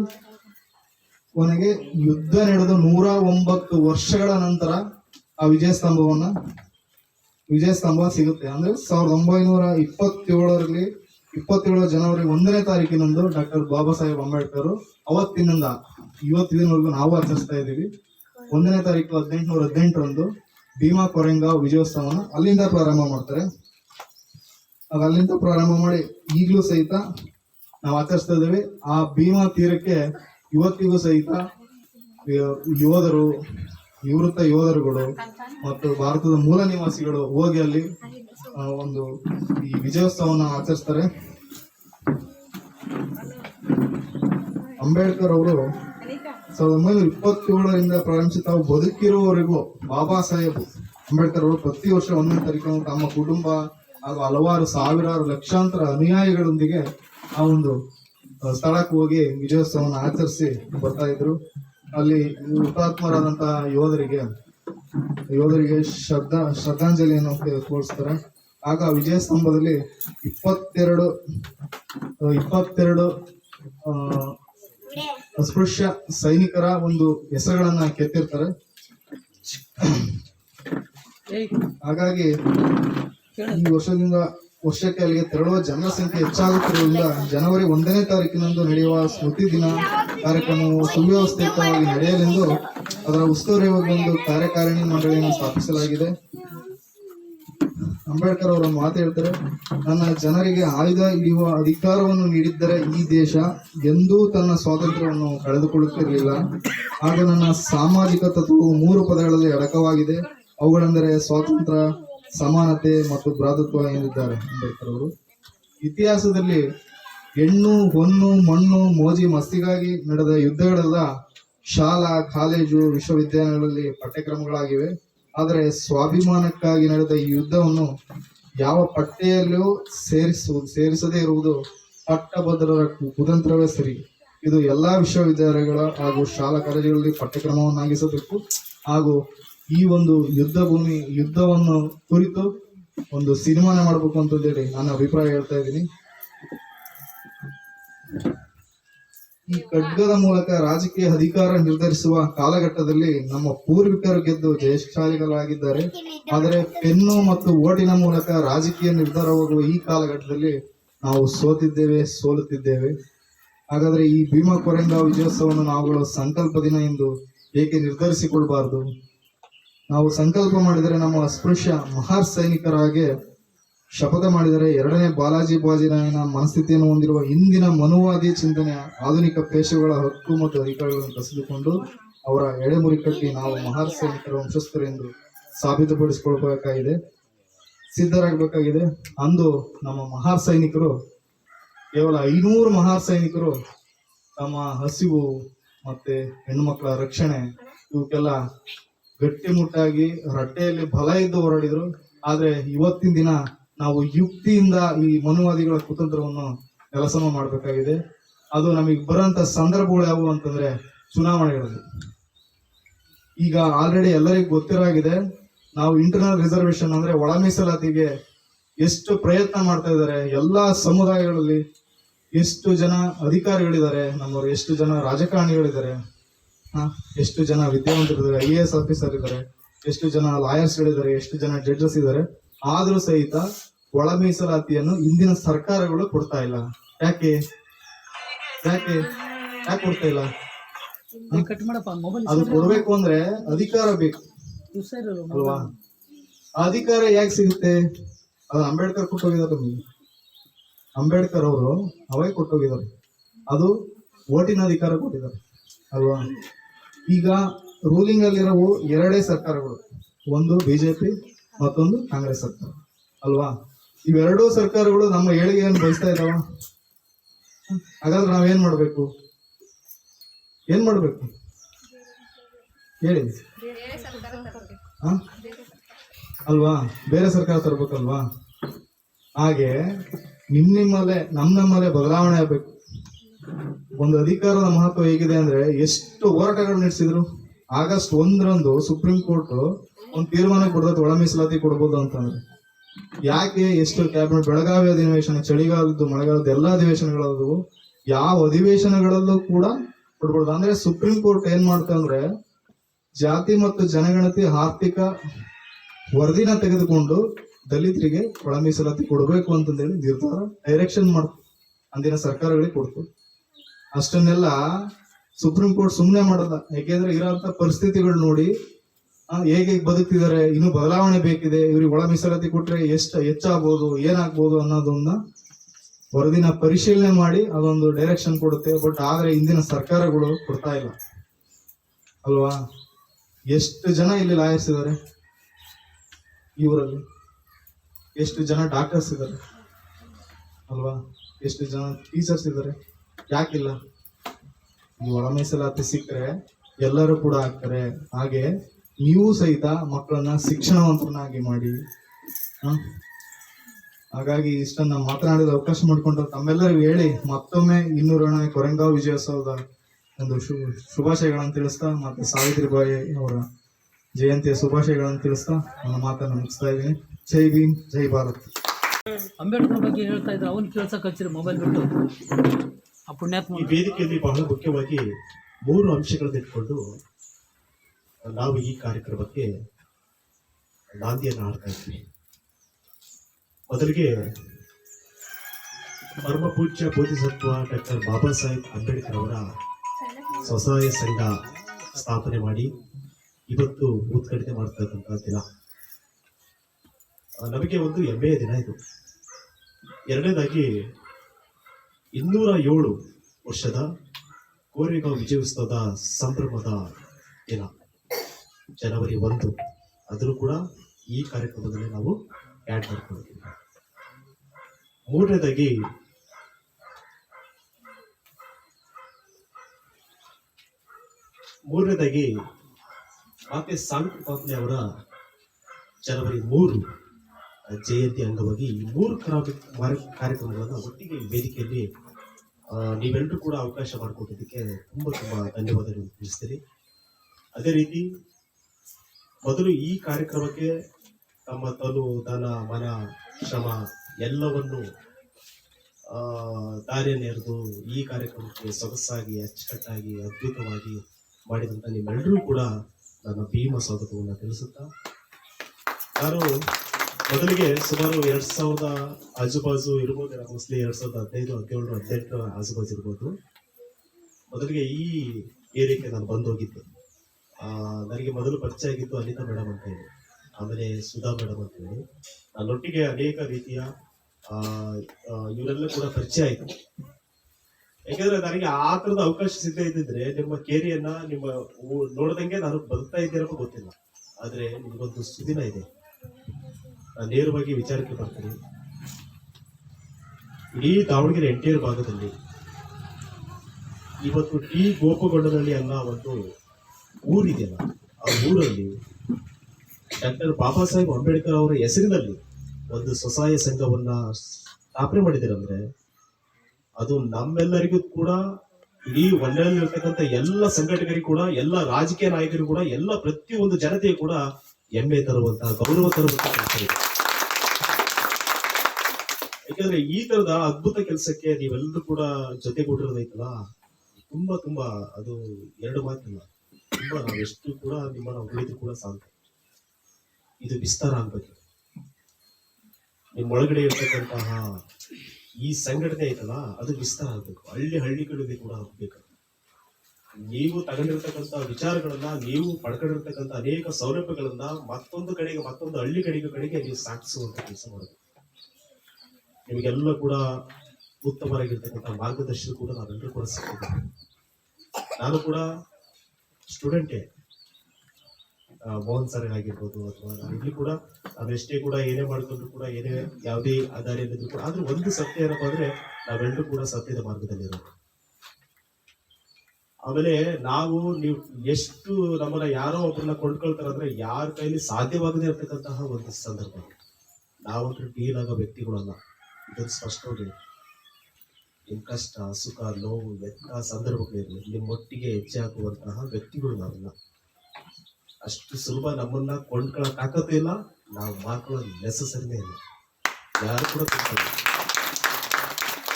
ಕೊನೆಗೆ ಯುದ್ಧ ನಡೆದು ನೂರ ಒಂಬತ್ತು ವರ್ಷಗಳ ನಂತರ ಆ ವಿಜಯ ಸ್ತಂಭವನ್ನ, ವಿಜಯ ಸ್ತಂಭ ಸಿಗುತ್ತೆ. ಅಂದ್ರೆ ಸಾವಿರದ ಒಂಬೈನೂರ ಇಪ್ಪತ್ತೇಳರಲ್ಲಿ, ಇಪ್ಪತ್ತೇಳು ಜನವರಿ ಒಂದನೇ ತಾರೀಕಿನಂದು ಡಾಕ್ಟರ್ ಬಾಬಾ ಸಾಹೇಬ್ ಅಂಬೇಡ್ಕರ್ ಅವತ್ತಿನಿಂದ ಇವತ್ತಿನವರೆಗೂ ನಾವು ಆಚರಿಸ್ತಾ ಇದ್ದೀವಿ. ಒಂದನೇ ತಾರೀಕು ಹದಿನೆಂಟುನೂರ ಹದಿನೆಂಟರಂದು ಭೀಮಾ ಕೊರೆಂಗ ವಿಜಯೋತ್ಸವನ ಅಲ್ಲಿಂದ ಪ್ರಾರಂಭ ಮಾಡ್ತಾರೆ. ಅದು ಅಲ್ಲಿಂದ ಪ್ರಾರಂಭ ಮಾಡಿ ಈಗಲೂ ಸಹಿತ ನಾವು ಆಚರಿಸ್ತಾ ಇದ್ದೀವಿ. ಆ ಭೀಮಾ ತೀರಕ್ಕೆ ಇವತ್ತಿಗೂ ಸಹಿತ ಯೋಧರು, ನಿವೃತ್ತ ಯೋಧರುಗಳು ಮತ್ತು ಭಾರತದ ಮೂಲ ನಿವಾಸಿಗಳು ಹೋಗಿ ಅಲ್ಲಿ ಒಂದು ಈ ವಿಜಯೋತ್ಸವನ ಆಚರಿಸ್ತಾರೆ. ಅಂಬೇಡ್ಕರ್ ಅವರು ಸಾವಿರದ ಒಂಬೈನೂರ ಇಪ್ಪತ್ತೇಳರಿಂದ ಪ್ರಾರಂಭಿಸಿ, ತಾವು ಬದುಕಿರುವವರೆಗೂ ಬಾಬಾ ಸಾಹೇಬ್ ಅಂಬೇಡ್ಕರ್ ಅವರು ಪ್ರತಿ ವರ್ಷ ಒಂದನೇ ತಾರೀಕು ತಮ್ಮ ಕುಟುಂಬ ಹಾಗೂ ಹಲವಾರು ಸಾವಿರಾರು ಲಕ್ಷಾಂತರ ಅನುಯಾಯಿಗಳೊಂದಿಗೆ ಆ ಒಂದು ಸ್ಥಳಕ್ಕೆ ಹೋಗಿ ವಿಜಯೋತ್ಸವವನ್ನು ಆಚರಿಸಿ ಬರ್ತಾ ಇದ್ರು. ಅಲ್ಲಿ ಹುತಾತ್ಮರಾದಂತಹ ಯೋಧರಿಗೆ ಯೋಧರಿಗೆ ಶ್ರದ್ಧಾ ಶ್ರದ್ಧಾಂಜಲಿಯನ್ನು ತೋರಿಸ್ತಾರೆ. ಆಗ ವಿಜಯ ಸ್ತಂಭದಲ್ಲಿ ಇಪ್ಪತ್ತೆರಡು ಇಪ್ಪತ್ತೆರಡು ಅಸ್ಪೃಶ್ಯ ಸೈನಿಕರ ಒಂದು ಹೆಸರುಗಳನ್ನ ಕೆತ್ತಿರ್ತಾರೆ. ಹಾಗಾಗಿ ಈ ವರ್ಷದಿಂದ ವರ್ಷಕ್ಕೆ ಅಲ್ಲಿಗೆ ತೆರಳುವ ಜನಸಂಖ್ಯೆ ಹೆಚ್ಚಾಗುತ್ತಿರುವುದರಿಂದ ಜನವರಿ ಒಂದನೇ ತಾರೀಕಿನಂದು ನಡೆಯುವ ಸ್ಮೃತಿ ದಿನ ಕಾರ್ಯಕ್ರಮವು ಸುವ್ಯವಸ್ಥಿತವಾಗಿ ನಡೆಯಲೆಂದು ಅದರ ಉಸ್ತುವಾರಿ ಒಂದು ಕಾರ್ಯಕಾರಿಣಿ ಮಂಡಳಿಯನ್ನು ಸ್ಥಾಪಿಸಲಾಗಿದೆ. ಅಂಬೇಡ್ಕರ್ ಅವರ ಮಾತು ಹೇಳ್ತಾರೆ, ನನ್ನ ಜನರಿಗೆ ಆಯುಧ ಹಿಡಿಯುವ ಅಧಿಕಾರವನ್ನು ನೀಡಿದ್ದರೆ ಈ ದೇಶ ಎಂದೂ ತನ್ನ ಸ್ವಾತಂತ್ರ್ಯವನ್ನು ಕಳೆದುಕೊಳ್ಳುತ್ತಿರಲಿಲ್ಲ. ಆಗ ನನ್ನ ಸಾಮಾಜಿಕ ತತ್ವವು ಮೂರು ಪದಗಳಲ್ಲಿ ಅಡಕವಾಗಿದೆ. ಅವುಗಳೆಂದರೆ ಸ್ವಾತಂತ್ರ್ಯ ಸಮಾನತೆ ಮತ್ತು ಭ್ರಾತೃತ್ವ ಎಂದಿದ್ದಾರೆ ಅಂಬೇಡ್ಕರ್ ಅವರು ಇತಿಹಾಸದಲ್ಲಿ ಹೆಣ್ಣು, ಹೊನ್ನು, ಮಣ್ಣು, ಮೋಜಿ, ಮಸ್ತಿಗಾಗಿ ನಡೆದ ಯುದ್ಧಗಳೆಲ್ಲ, ಶಾಲಾ, ಕಾಲೇಜು, ವಿಶ್ವವಿದ್ಯಾಲಯಗಳಲ್ಲಿ ಪಠ್ಯಕ್ರಮಗಳಾಗಿವೆ. ಆದರೆ ಸ್ವಾಭಿಮಾನಕ್ಕಾಗಿ ನಡೆದ ಈ ಯುದ್ಧವನ್ನು ಯಾವ ಪಠ್ಯೆಯಲ್ಲೂ ಸೇರಿಸು, ಸೇರಿಸದೇ ಇರುವುದು ಪಟ್ಟಭದ್ರರ ಕುತಂತ್ರವೇ ಸರಿ. ಇದು ಎಲ್ಲಾ ವಿಶ್ವವಿದ್ಯಾಲಯಗಳ ಹಾಗೂ ಶಾಲಾ ಕಾಲೇಜುಗಳಲ್ಲಿ ಪಠ್ಯಕ್ರಮವನ್ನಾಗಿಸಬೇಕು. ಹಾಗೂ ಈ ಒಂದು ಯುದ್ಧ ಭೂಮಿ, ಯುದ್ಧವನ್ನು ಕುರಿತು ಒಂದು ಸಿನಿಮಾನ ಮಾಡಬೇಕು ಅಂತ ಅಂತಂದೇಳಿ ನನ್ನ ಅಭಿಪ್ರಾಯ ಹೇಳ್ತಾ ಇದ್ದೀನಿ. ಈ ಖಡ್ಗದ ಮೂಲಕ ರಾಜಕೀಯ ಅಧಿಕಾರ ನಿರ್ಧರಿಸುವ ಕಾಲಘಟ್ಟದಲ್ಲಿ ನಮ್ಮ ಪೂರ್ವಿಕರು ಗೆದ್ದು ಜಯಶಾಲಿಗಳಾಗಿದ್ದಾರೆ. ಆದರೆ ಪೆನ್ನು ಮತ್ತು ಓಟಿನ ಮೂಲಕ ರಾಜಕೀಯ ನಿರ್ಧಾರವಾಗುವ ಈ ಕಾಲಘಟ್ಟದಲ್ಲಿ ನಾವು ಸೋತಿದ್ದೇವೆ, ಸೋಲುತ್ತಿದ್ದೇವೆ. ಹಾಗಾದ್ರೆ ಈ ಭೀಮಾ ಕೊರೆಂಗ ವಿಜಯೋತ್ಸವವನ್ನು ನಾವುಗಳು ಸಂಕಲ್ಪ ದಿನ ಎಂದು ಏಕೆ ನಿರ್ಧರಿಸಿಕೊಳ್ಬಾರ್ದು? ನಾವು ಸಂಕಲ್ಪ ಮಾಡಿದರೆ ನಮ್ಮ ಅಸ್ಪೃಶ್ಯ ಮಹಾರ್ ಸೈನಿಕರಾಗೆ ಶಪಥ ಮಾಡಿದರೆ ಎರಡನೇ ಬಾಲಾಜಿ ಬಾಜಿರಾಯನ ಮನಸ್ಥಿತಿಯನ್ನು ಹೊಂದಿರುವ ಇಂದಿನ ಮನುವಾದಿ ಚಿಂತನೆ ಆಧುನಿಕ ಪೇಶೆಗಳ ಹಕ್ಕು ಮತ್ತು ಅಧಿಕಾರಗಳನ್ನು ಕಸಿದುಕೊಂಡು ಅವರ ಎಡೆಮುರಿ ಕಟ್ಟಿ ನಾವು ಮಹಾರ್ ಸೈನಿಕರ ವಂಶಸ್ಥರು ಎಂದು ಸಾಬೀತುಪಡಿಸಿಕೊಳ್ಬೇಕಾಗಿದೆ ಸಿದ್ಧರಾಗಬೇಕಾಗಿದೆ. ಅಂದು ನಮ್ಮ ಮಹಾರ್ ಸೈನಿಕರು, ಕೇವಲ ಐನೂರು ಮಹಾರ್ ಸೈನಿಕರು ತಮ್ಮ ಹಸಿವು ಮತ್ತೆ ಹೆಣ್ಣುಮಕ್ಕಳ ರಕ್ಷಣೆ, ಇವಕ್ಕೆಲ್ಲ ಗಟ್ಟಿಮುಟ್ಟಾಗಿ ರಟ್ಟೆಯಲ್ಲಿ ಬಲ ಇದ್ದು ಹೊರಡಿದ್ರು ಆದ್ರೆ ಇವತ್ತಿನ ದಿನ ನಾವು ಯುಕ್ತಿಯಿಂದ ಈ ಮನುವಾದಿಗಳ ಕುತಂತ್ರವನ್ನು ಕೆಲಸನ ಮಾಡಬೇಕಾಗಿದೆ. ಅದು ನಮಗೆ ಬರೋಂಥ ಸಂದರ್ಭಗಳು ಯಾವುವು ಅಂತಂದ್ರೆ ಚುನಾವಣೆಗಳಲ್ಲಿ. ಈಗ ಆಲ್ರೆಡಿ ಎಲ್ಲರಿಗೂ ಗೊತ್ತಿರಾಗಿದೆ, ನಾವು ಇಂಟರ್ನಲ್ ರಿಸರ್ವೇಶನ್ ಅಂದ್ರೆ ಒಳ ಮೀಸಲಾತಿಗೆ ಎಷ್ಟು ಪ್ರಯತ್ನ ಮಾಡ್ತಾ ಇದ್ದಾರೆ, ಎಲ್ಲಾ ಸಮುದಾಯಗಳಲ್ಲಿ ಎಷ್ಟು ಜನ ಅಧಿಕಾರಿಗಳಿದ್ದಾರೆ, ನಮ್ಮವರು ಎಷ್ಟು ಜನ ರಾಜಕಾರಣಿಗಳಿದ್ದಾರೆ ಎಷ್ಟು ಜನ ವಿದ್ಯಾವಂತರಿದ್ದಾರೆ ಐ ಎ ಎಸ್ ಆಫೀಸರ್ ಇದ್ದಾರೆ ಎಷ್ಟು ಜನ ಲಾಯರ್ಸ್ ಗಳಿದ್ದಾರೆ ಎಷ್ಟು ಜನ ಜಡ್ಜಸ್ ಇದ್ದಾರೆ ಆದ್ರೂ ಸಹಿತ ಒಳ ಮೀಸಲಾತಿಯನ್ನು ಇಂದಿನ ಸರ್ಕಾರಗಳು ಕೊಡ್ತಾ ಇಲ್ಲ. ಯಾಕೆ? ಯಾಕೆ? ಯಾಕೆ ಕೊಡ್ತಾ ಇಲ್ಲ? ಅದು ಕೊಡ್ಬೇಕು ಅಂದ್ರೆ ಅಧಿಕಾರ ಬೇಕು. ಅಲ್ವಾ? ಅಧಿಕಾರ ಯಾಕೆ ಸಿಗುತ್ತೆ? ಅದು ಅಂಬೇಡ್ಕರ್ ಕೊಟ್ಟೋಗಿದ್ದಾರೆ ನಮ್ಗೆ ಅಂಬೇಡ್ಕರ್ ಅವರು ಅವೇ ಕೊಟ್ಟೋಗಿದ್ದಾರೆ. ಅದು ಓಟಿನ ಅಧಿಕಾರ ಕೊಟ್ಟಿದ್ದಾರೆ. ಅಲ್ವಾ? ಈಗ ರೂಲಿಂಗ್ ಅಲ್ಲಿರೋ ಎರಡೇ ಸರ್ಕಾರಗಳು, ಒಂದು ಬಿಜೆಪಿ ಮತ್ತೊಂದು ಕಾಂಗ್ರೆಸ್ ಸರ್ಕಾರ. ಅಲ್ವಾ? ಇವೆರಡೂ ಸರ್ಕಾರಗಳು ನಮ್ಮ ಏಳಿಗೆಯನ್ನು ಬಯಸ್ತಾ ಇದಾವ ಹಾಗಾದ್ರೆ ನಾವೇನ್ ಮಾಡ್ಬೇಕು? ಏನ್ ಮಾಡ್ಬೇಕು? ಹೇಳಿ? ಅಲ್ವಾ? ಬೇರೆ ಸರ್ಕಾರ ತರ್ಬೇಕಲ್ವಾ? ಹಾಗೆ ನಿಮ್ ನಿಮ್ಮಲ್ಲೇ, ನಮ್ ನಮ್ಮಲ್ಲೇ ಬದಲಾವಣೆ ಆಗ್ಬೇಕು. ಒಂದು ಅಧಿಕಾರದ ಮಹತ್ವ ಹೇಗಿದೆ ಅಂದ್ರೆ ಎಷ್ಟು ಹೋರಾಟಗಳು ನಡೆಸಿದ್ರು? ಆಗಸ್ಟ್ ಒಂದರಂದು ಸುಪ್ರೀಂ ಕೋರ್ಟ್ ಒಂದು ತೀರ್ಮಾನ ಕೊಡ್ತದೆ ಒಳ ಮೀಸಲಾತಿ ಕೊಡ್ಬೋದು ಅಂತಂದ್ರೆ. ಯಾಕೆ ಎಷ್ಟು ಕ್ಯಾಬಿನೆಟ್ ಬೆಳಗಾವಿ ಅಧಿವೇಶನ, ಚಳಿಗಾಲದ್ದು ಮಳೆಗಾಲದ ಎಲ್ಲಾ ಅಧಿವೇಶನಗಳದ್ದು ಯಾವ ಅಧಿವೇಶನಗಳಲ್ಲೂ ಕೂಡ ಕೊಡ್ಬಾರ್ದು ಅಂದ್ರೆ ಸುಪ್ರೀಂ ಕೋರ್ಟ್ ಏನ್ ಮಾಡ್ತಂದ್ರೆ ಜಾತಿ ಮತ್ತು ಜನಗಣತಿ ಆರ್ಥಿಕ ವರದಿನ ತೆಗೆದುಕೊಂಡು ದಲಿತರಿಗೆ ಒಳ ಮೀಸಲಾತಿ ಕೊಡಬೇಕು ಅಂತಂದೇಳಿ ನಿರ್ಧಾರ ಡೈರೆಕ್ಷನ್ ಮಾಡ್ತು. ಅಂದಿನ ಸರ್ಕಾರಗಳಿಗೆ ಕೊಡ್ತು. ಅಷ್ಟನ್ನೆಲ್ಲ ಸುಪ್ರೀಂ ಕೋರ್ಟ್ ಸುಮ್ಮನೆ ಮಾಡಲ್ಲ ಯಾಕೆಂದ್ರೆ ಇರೋಂಥ ಪರಿಸ್ಥಿತಿಗಳು ನೋಡಿ ಹೇಗೆ ಬದುಕ್ತಿದ್ದಾರೆ, ಇನ್ನು ಬದಲಾವಣೆ ಬೇಕಿದೆ, ಇವ್ರಿಗೆ ಒಳ ಮೀಸಲಾತಿ ಕೊಟ್ರೆ ಎಷ್ಟು ಹೆಚ್ಚಾಗ್ಬೋದು, ಏನಾಗ್ಬೋದು ಅನ್ನೋದನ್ನ ವರದಿನ ಪರಿಶೀಲನೆ ಮಾಡಿ ಅದೊಂದು ಡೈರೆಕ್ಷನ್ ಕೊಡುತ್ತೆ. ಬಟ್ ಆದ್ರೆ ಇಂದಿನ ಸರ್ಕಾರಗಳು ಕೊಡ್ತಾ ಇಲ್ಲ. ಅಲ್ವಾ? ಎಷ್ಟು ಜನ ಇಲ್ಲಿ ಲಾಯರ್ಸ್ ಇದ್ದಾರೆ ಇವರಲ್ಲಿ ಎಷ್ಟು ಜನ ಡಾಕ್ಟರ್ಸ್ ಇದ್ದಾರೆ ಅಲ್ವಾ? ಎಷ್ಟು ಜನ ಟೀಚರ್ಸ್ ಇದ್ದಾರೆ ಯಾಕಿಲ್ಲ? ಈ ಒಳ ಮೀಸಲಾತಿ ಸಿಕ್ಕರೆ ಎಲ್ಲರೂ ಕೂಡ ಆಗ್ತಾರೆ. ಹಾಗೆ ನೀವು ಸಹಿತ ಮಕ್ಕಳನ್ನ ಶಿಕ್ಷಣವಂತರನ್ನಾಗಿ ಮಾಡಿ? ಹಾಗಾಗಿ ಇಷ್ಟನ್ನ ಮಾತನಾಡಿದ ಅವಕಾಶ ಮಾಡಿಕೊಂಡು ತಮ್ಮೆಲ್ಲರಿಗೂ ಹೇಳಿ ಮತ್ತೊಮ್ಮೆ ಇನ್ನೂರನೇ ಕೊರಂಗಾವ್ ವಿಜಯೋತ್ಸವದ ಒಂದು ಶು, ಶುಭಾಶಯಗಳನ್ನು ತಿಳಿಸ್ತಾ ಮತ್ತೆ ಸಾವಿತ್ರಿಬಾಯಿ ಅವರ ಜಯಂತಿಯ ಶುಭಾಶಯಗಳನ್ನು ತಿಳಿಸ್ತಾ ನನ್ನ ಮಾತನ್ನು ಮುಗಿಸ್ತಾ ಇದ್ದೀನಿ. ಜೈ ಭೀಮ್, ಜೈ ಭಾರತ್. ಅಂಬೇಡ್ಕರ್ ಬಗ್ಗೆ ಹೇಳ್ತಾ ಇದ್ರೆ ಅವನು ಕೆಲಸ ಮೊಬೈಲ್ ಬಿಟ್ಟು. ಆ ಪುಣ್ಯಾತ್ಮ ಈ ವೇದಿಕೆಯಲ್ಲಿ ಬಹಳ ಮುಖ್ಯವಾಗಿ ಮೂರು ಅಂಶಗಳನ್ನು ಇಟ್ಕೊಂಡು ನಾವು ಈ ಕಾರ್ಯಕ್ರಮಕ್ಕೆ ನಾಂದಿಯನ್ನು ಆಡ್ತಾ ಇದ್ವಿ. ಮೊದಲಿಗೆ ಪರಮ ಪೂಜ್ಯ ಬೋಧಿಸತ್ವ ಡಾಕ್ಟರ್ ಬಾಬಾ ಸಾಹೇಬ್ ಅಂಬೇಡ್ಕರ್ ಅವರ ಸ್ವಸಹಾಯ ಸಂಘ ಸ್ಥಾಪನೆ ಮಾಡಿ ಇವತ್ತು ಉದ್ಘಾಟನೆ ಮಾಡ್ತಕ್ಕಂಥ ದಿನ. ಆ, ನಮಗೆ ಒಂದು ಹೆಮ್ಮೆಯ ದಿನ ಇದು. ಎರಡನೇದಾಗಿ ಇನ್ನೂರ ಏಳು ವರ್ಷದ ಕೋರೆಗಾಂವ್ ವಿಜಯೋತ್ಸವದ ಸಂಭ್ರಮದ ದಿನ. ಜನವರಿ ಒಂದು. ಅದರೂ ಕೂಡ ಈ ಕಾರ್ಯಕ್ರಮದಲ್ಲಿ ನಾವು ಆ್ಯಡ್ ಮಾಡ್ಕೊಳ್ತೀವಿ ಮೂರನೇದಾಗಿ ಮೂರನೇದಾಗಿ ಮಾತೆ ಸಾವಿತ್ರಿ ಅವರ ಜನವರಿ ಮೂರು ಜಯಂತಿ ಅಂಗವಾಗಿ ಮೂರು ಕಾರ್ಯ- ಮಾರ- ಕಾರ್ಯಕ್ರಮಗಳನ್ನು ಒಟ್ಟಿಗೆ ವೇದಿಕೆಯಲ್ಲಿ ನೀವೆಲ್ಲರೂ ಕೂಡ ಅವಕಾಶ ಮಾಡಿಕೊಟ್ಟಿದ್ದಕ್ಕೆ ತುಂಬ ತುಂಬ ಧನ್ಯವಾದಗಳು ತಿಳಿಸ್ತೀನಿ. ಅದೇ ರೀತಿ ಮೊದಲು ಈ ಕಾರ್ಯಕ್ರಮಕ್ಕೆ ತಮ್ಮ ತನು ಧನ ಮನ ಶ್ರಮ ಎಲ್ಲವನ್ನು ಆ, ದಾರಿಯನ್ನು ಎರೆದು ಈ ಕಾರ್ಯಕ್ರಮಕ್ಕೆ ಸೊಗಸಾಗಿ ಅಚ್ಚುಕಟ್ಟಾಗಿ ಅದ್ಭುತವಾಗಿ ಮಾಡಿದಂಥ ನಿಮ್ಮೆಲ್ಲರೂ ಕೂಡ ನನ್ನ ಭೀಮ ಸ್ವಾಗತವನ್ನು ತಿಳಿಸುತ್ತಾ ನಾನು ಮೊದಲಿಗೆ ಸುಮಾರು ಎರಡ್ ಸಾವಿರದ ಆಜುಬಾಜು ಇರ್ಬೋದು ಮೋಸ್ಟ್ಲಿ ಎರಡ್ ಸಾವಿರದ ಹದಿನೈದು, ಹದಿನೇಳು ಹದಿನೆಂಟು ಆಜುಬಾಜು ಇರ್ಬೋದು. ಮೊದಲಿಗೆ ಈ ಏರಿಯಾಕ್ಕೆ ನಾನು ಬಂದು ಹೋಗಿದ್ದೆ ನನಗೆ ಮೊದಲು ಪರಿಚಯ ಆಗಿದ್ದು ಅನಿತಾ ಮೇಡಮ್ ಅಂತ ಹೇಳಿ. ಆಮೇಲೆ ಸುಧಾ ಮೇಡಮ್ ಅಂತ ಹೇಳಿ. ನನ್ನೊಟ್ಟಿಗೆ ಅನೇಕ ರೀತಿಯ ಇವರೆಲ್ಲ ಕೂಡ ಪರಿಚಯ ಆಯಿತು. ಯಾಕಂದ್ರೆ ನನಗೆ ಆ ಥರದ ಅವಕಾಶ ಸಿಗದೆ ಇದ್ದಿದ್ರೆ ನಿಮ್ಮ ಕೇರಿಯನ್ನ ನಿಮ್ಮ ನೋಡ್ದಂಗೆ ನಾನು ಬದುಕ್ತಾ ಇದ್ದೀರಪ್ಪ ಗೊತ್ತಿಲ್ಲ. ಆದ್ರೆ ನಿಮಗೊಂದು ಸುದಿನ ಇದೆ. ನೇರವಾಗಿ ವಿಚಾರಕ್ಕೆ ಬರ್ತೀನಿ. ಇಡೀ ದಾವಣಗೆರೆ ಎಂಟೇರ್ ಭಾಗದಲ್ಲಿ ಇವತ್ತು ಟಿ ಗೋಪಗೊಂಡನಹಳ್ಳಿ ಅನ್ನೋ ಒಂದು ಊರಿದೆಯಲ್ಲ, ಆ ಊರಲ್ಲಿ ಡಾಕ್ಟರ್ ಬಾಬಾ ಸಾಹೇಬ್ ಅಂಬೇಡ್ಕರ್ ಅವರ ಹೆಸರಿನಲ್ಲಿ ಒಂದು ಸ್ವಸಹಾಯ ಸಂಘವನ್ನ ಸ್ಥಾಪನೆ ಮಾಡಿದಿರಂದ್ರೆ ಅದು ನಮ್ಮೆಲ್ಲರಿಗೂ ಕೂಡ ಇಡೀ ಇರ್ತಕ್ಕಂಥ ಎಲ್ಲ ಸಂಘಟಕರಿಗೂ ಕೂಡ, ಎಲ್ಲ ರಾಜಕೀಯ ನಾಯಕರು ಕೂಡ, ಎಲ್ಲ ಪ್ರತಿಯೊಂದು ಜನತೆಯು ಕೂಡ ಹೆಮ್ಮೆ ತರುವಂತಹ ಗೌರವ ತರುವಂತಹ ಯಾಕಂದ್ರೆ ಈ ತರದ ಅದ್ಭುತ ಕೆಲಸಕ್ಕೆ ನೀವೆಲ್ಲರೂ ಕೂಡ ಜೊತೆಗೂಡಿರೋದೈತಲ್ಲ, ತುಂಬಾ ತುಂಬಾ ಅದು ಎರಡು ಮಾತಿಲ್ಲ. ತುಂಬಾ ನಾವು ಎಷ್ಟು ಕೂಡ ನಿಮ್ಮನ್ನ ಉಳಿದು ಕೂಡ ಸಾಧ್ಯ. ಇದು ವಿಸ್ತಾರ ಆಗ್ಬೇಕು. ನಿಮ್ಮೊಳಗಡೆ ಇರ್ತಕ್ಕಂತಹ ಈ ಸಂಘಟನೆ ಐತಲ್ಲ, ಅದು ವಿಸ್ತಾರ ಆಗ್ಬೇಕು. ಹಳ್ಳಿ ಹಳ್ಳಿಗಳಿಗೆ ಕೂಡ ಆಗ್ಬೇಕು. ನೀವು ತಗೊಂಡಿರ್ತಕ್ಕಂಥ ವಿಚಾರಗಳನ್ನ, ನೀವು ಪಡ್ಕೊಂಡಿರ್ತಕ್ಕಂಥ ಅನೇಕ ಸೌಲಭ್ಯಗಳನ್ನ ಮತ್ತೊಂದು ಕಡೆಗೆ, ಮತ್ತೊಂದು ಹಳ್ಳಿ ಕಡೆಗೆ ಕಡೆಗೆ ನೀವು ಸಾಗಿಸುವಂತ ಕೆಲಸ ಮಾಡಬೇಕು. ನಿಮಗೆಲ್ಲ ಕೂಡ ಉತ್ತಮರಾಗಿರ್ತಕ್ಕಂಥ ಮಾರ್ಗದರ್ಶನ ಕೂಡ ನಾವೆಲ್ಲರೂ ಕೂಡ ಸಿಕ್ಕಿದ್ದೇವೆ. ನಾನು ಕೂಡ ಸ್ಟೂಡೆಂಟೇ. ಮೋಹನ್ ಸರ್ ಆಗಿರ್ಬೋದು ಅಥವಾ ಇಲ್ಲಿ ಕೂಡ ಎಷ್ಟೇ ಕೂಡ ಏನೇ ಮಾಡ್ಕೊಂಡ್ರು ಕೂಡ ಏನೇ ಯಾವುದೇ ಆಧಾರಿಯಲ್ಲಿದ್ರು ಕೂಡ, ಆದ್ರೆ ಒಂದು ಸತ್ಯ ಏನಪ್ಪ ಅಂದ್ರೆ ನಾವೆಲ್ಲರೂ ಕೂಡ ಸತ್ಯದ ಮಾರ್ಗದಲ್ಲಿ ಇರೋದು ಆಮೇಲೆ ನಾವು ನೀವು ಎಷ್ಟು ನಮ್ಮನ್ನ ಯಾರೋ ಒಬ್ಬರನ್ನ ಕೊಂಡ್ಕೊಳ್ತಾರೆ ಅಂದ್ರೆ ಯಾರ ಕೈಲಿ ಸಾಧ್ಯವಾಗದೇ ಇರತಕ್ಕಂತಹ ಒಂದು ಸಂದರ್ಭ. ನಾವಂತೂ ಡೀಲ್ ಆಗೋ ವ್ಯಕ್ತಿಗಳಲ್ಲ. ಇದನ್ನು ಸ್ಪಷ್ಟವಾಗಿ ನಿಮ್ಮ ಕಷ್ಟ, ಸುಖ, ನೋವು ಎಲ್ಲ ಸಂದರ್ಭಗಳಿರಲಿ ನಿಮ್ಮೊಟ್ಟಿಗೆ ಹೆಜ್ಜೆ ಹಾಕುವಂತಹ ವ್ಯಕ್ತಿಗಳು ನಾವೆಲ್ಲ. ಅಷ್ಟು ಸುಲಭ ನಮ್ಮನ್ನ ಕೊಂಡ್ಕೊಳ್ಳಕ್ ಆಗತ್ತೇ ಇಲ್ಲ. ನಾವು ಮಾಡ್ಕೊಳ್ಳೋದು ನೆಸಸರಿನೇ ಇಲ್ಲ. ಯಾರು ಕೂಡ ತಿಳ್ಕೊಳ್ಳಲ್ಲ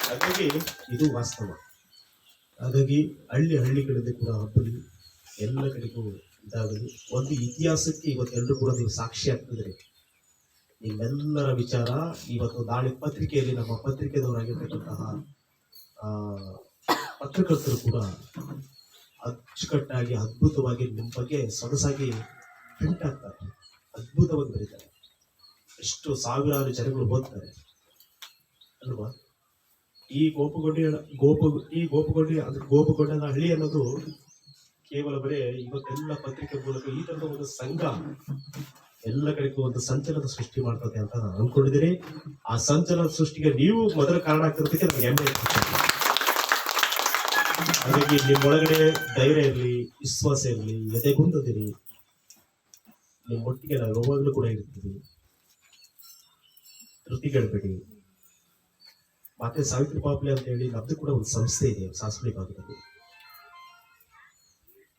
ಹಾಗಾಗಿ ಇದು ವಾಸ್ತವ. ಹಾಗಾಗಿ ಹಳ್ಳಿ ಹಳ್ಳಿಗಳಲ್ಲಿ ಕೂಡ ಹಬ್ಬಲಿ, ಎಲ್ಲ ಕಡೆಗೂ ಇದಾಗಲಿ. ಒಂದು ಇತಿಹಾಸಕ್ಕೆ ಇವತ್ತೆಲ್ಲರೂ ಕೂಡ ನೀವು ಸಾಕ್ಷಿ ಆಗ್ತಿದ್ರಿ ನಿಮ್ಮೆಲ್ಲರ ವಿಚಾರ ಇವತ್ತು ನಾಳೆ ಪತ್ರಿಕೆಯಲ್ಲಿ ನಮ್ಮ ಪತ್ರಿಕೆದವರಾಗಿರ್ತಕ್ಕಂತಹ ಪತ್ರಕರ್ತರು ಕೂಡ ಅಚ್ಚುಕಟ್ಟಾಗಿ, ಅದ್ಭುತವಾಗಿ ನಿಮ್ಮ ಬಗ್ಗೆ ಸೊಗಸಾಗಿ ಪ್ರಿಂಟ್ ಆಗ್ತಾರೆ. ಅದ್ಭುತವಾಗಿ ಬರೀತಾರೆ. ಎಷ್ಟು ಸಾವಿರಾರು ಜನಗಳು ಓದ್ತಾರೆ. ಅಲ್ವಾ? ಈ ಗೋಪಗೊಂಡಿ ಗೋಪ, ಈ ಗೋಪಗೊಂಡಿ ಅಂದ್ರೆ ಗೋಪಗೊಂಡನ ಹಳ್ಳಿ ಅನ್ನೋದು ಕೇವಲ ಬರೇ ಇವತ್ತೆಲ್ಲ ಪತ್ರಿಕೆ ಮೂಲಕ ಈ ತರದ ಒಂದು ಸಂಘ ಎಲ್ಲ ಕಡೆಗೂ ಒಂದು ಸಂಚಲನ ಸೃಷ್ಟಿ ಮಾಡ್ತದೆ ಅಂತ ನಾನು ಅನ್ಕೊಂಡಿದ್ದೀನಿ. ಆ ಸಂಚಲನ ಸೃಷ್ಟಿಗೆ ನೀವು ಮೊದಲ ಕಾರಣ ಆಗ್ತಿರೋದಕ್ಕೆ ನನಗೆ ಹೆಮ್ಮೆ. ಹಾಗಾಗಿ ನಿಮ್ಮೊಳಗಡೆ ಧೈರ್ಯ ಇರಲಿ, ವಿಶ್ವಾಸ ಇರಲಿ ಎದೆಗುಂದದಿರಿ ನಿಮ್ಮ ಒಟ್ಟಿಗೆ ನಾವು ಯಾವಾಗಲೂ ಕೂಡ ಇರ್ತೀವಿ. ಧೃತಿಗೆಡಬೇಡಿ ಮತ್ತೆ ಸಾವಿತ್ರಿ ಪಾಪ್ಲೆ ಅಂತ ಹೇಳಿ ನಮ್ದು ಕೂಡ ಒಂದು ಸಂಸ್ಥೆ ಇದೆ ಸಾಸ್ವಳಿ ಭಾಗದಲ್ಲಿ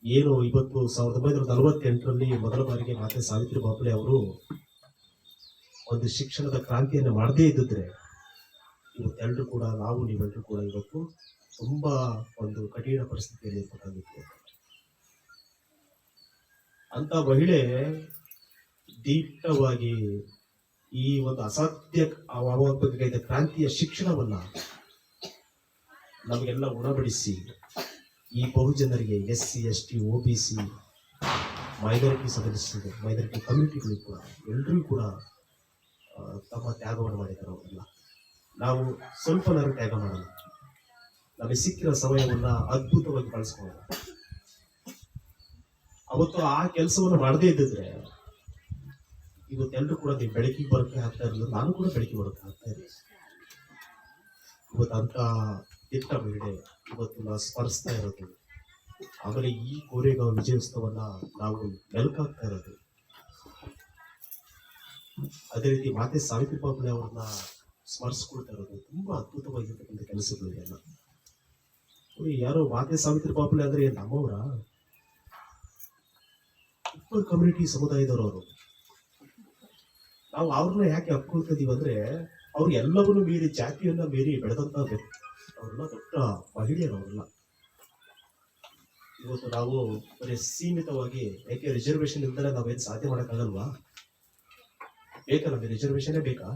ಏನು ಇವತ್ತು ಸಾವಿರದ ಒಂಬೈನೂರ ನಲವತ್ತೆಂಟರಲ್ಲಿ ಮೊದಲ ಬಾರಿಗೆ ಮಾತೆ ಸಾವಿತ್ರಿ ಬಾಪುಲೆ ಅವರು ಒಂದು ಶಿಕ್ಷಣದ ಕ್ರಾಂತಿಯನ್ನು ಮಾಡದೇ ಇದ್ದಿದ್ರೆ ಇವತ್ತೆಲ್ಲರೂ ಕೂಡ, ನಾವು ನೀವೆಲ್ಲರೂ ಕೂಡ ಇವತ್ತು ತುಂಬಾ ಒಂದು ಕಠಿಣ ಪರಿಸ್ಥಿತಿಯಲ್ಲಿ ಇರ್ಬೇಕಾಗಿತ್ತು ಅಂತ ಮಹಿಳೆ ದೀಪ್ತವಾಗಿ ಈ ಒಂದು ಅಸಾಧ್ಯ ಕ್ರಾಂತಿಯ ಶಿಕ್ಷಣವನ್ನ ನಮಗೆಲ್ಲ ಉಣಬಡಿಸಿ ಈ ಬಹುಜನರಿಗೆ S C S T O B C minority ಸದಸ್ಯರು ಮೈನಾರಿಟಿ ಕಮ್ಯುನಿಟಿಗಳು ಕೂಡ ಎಲ್ಲರೂ ಕೂಡ ತಮ್ಮ ತ್ಯಾಗವನ್ನು ಮಾಡಿದ್ದಾರೆ ಅವರೆಲ್ಲ ನಾವು ಸ್ವಲ್ಪ ನಾವು ತ್ಯಾಗ ಮಾಡೋಣ ನಮಗೆ ಸಿಕ್ಕಿರೋ ಸಮಯವನ್ನು ಅದ್ಭುತವಾಗಿ ಬಳಸ್ಕೊಳ್ಳೋಣ ಅವತ್ತು ಆ ಕೆಲಸವನ್ನು ಮಾಡದೇ ಇದ್ದಿದ್ರೆ ಇವತ್ತೆಲ್ಲರೂ ಕೂಡ ನೀವು ಬೆಳಕಿಗೆ ಬರೋಕೆ ಆಗ್ತಾ ಇರಲಿಲ್ಲ. ನಾನು ಕೂಡ ಬೆಳಕಿಗೆ ಬರೋಕ್ಕೆ ಆಗ್ತಾ ಇರಲಿಲ್ಲ ಇವತ್ತು ಅಂತ ದಿಟ್ಟ ಮಹಿಳೆ ಇವತ್ತು ಸ್ಮರಿಸ್ತಾ ಇರೋದು. ಆಮೇಲೆ ಈ ಕೋರೆಗಾಂವ್ ವಿಜಯೋತ್ಸವನ್ನ ನಾವು ಮೆಲುಕಾಗ್ತಾ ಇರೋದು. ಅದೇ ರೀತಿ ಮಾತೆ ಸಾವಿತ್ರಿ ಬಾಪುಲೆ ಅವ್ರನ್ನ ಸ್ಮರಿಸ್ಕೊಳ್ತಾ ಇರೋದು ತುಂಬಾ ಅದ್ಭುತವಾಗಿರ್ತಕ್ಕಂಥ ಕೆಲಸಗಳು ಇದೆಲ್ಲ. ಯಾರೋ ಮಾತೆ ಸಾವಿತ್ರಿ ಬಾಪುಲೆ ಅಂದ್ರೆ ನಮ್ಮವರ? ಉಪ್ಪರ್ ಕಮ್ಯುನಿಟಿ ಸಮುದಾಯದವರು ಅವರು. ನಾವು ಅವ್ರನ್ನ ಯಾಕೆ ಅಪ್ಕೊಳ್ತಿದೀವಿ ಅಂದ್ರೆ ಅವ್ರು ಎಲ್ಲವನ್ನೂ ಮೀರಿ ಜಾತಿಯನ್ನ ಮೀರಿ ಬೆಳೆದಂತ ವ್ಯಕ್ತಿ ಅವರೆಲ್ಲ ದೊಡ್ಡ ಮಹಿಳೆಯರು ಅವರೆಲ್ಲ ಇವತ್ತು ನಾವು ಬರೀ ಸೀಮಿತವಾಗಿ ಯಾಕೆ ರಿಸರ್ವೇಶನ್ ಇಲ್ದರೆ ನಾವೇನು ಸಾಧ್ಯ ಮಾಡೋಕ್ಕಾಗಲ್ವಾ? ಬೇಕಾ ನಮಗೆ ರಿಸರ್ವೇಶನೇ ಬೇಕಾ?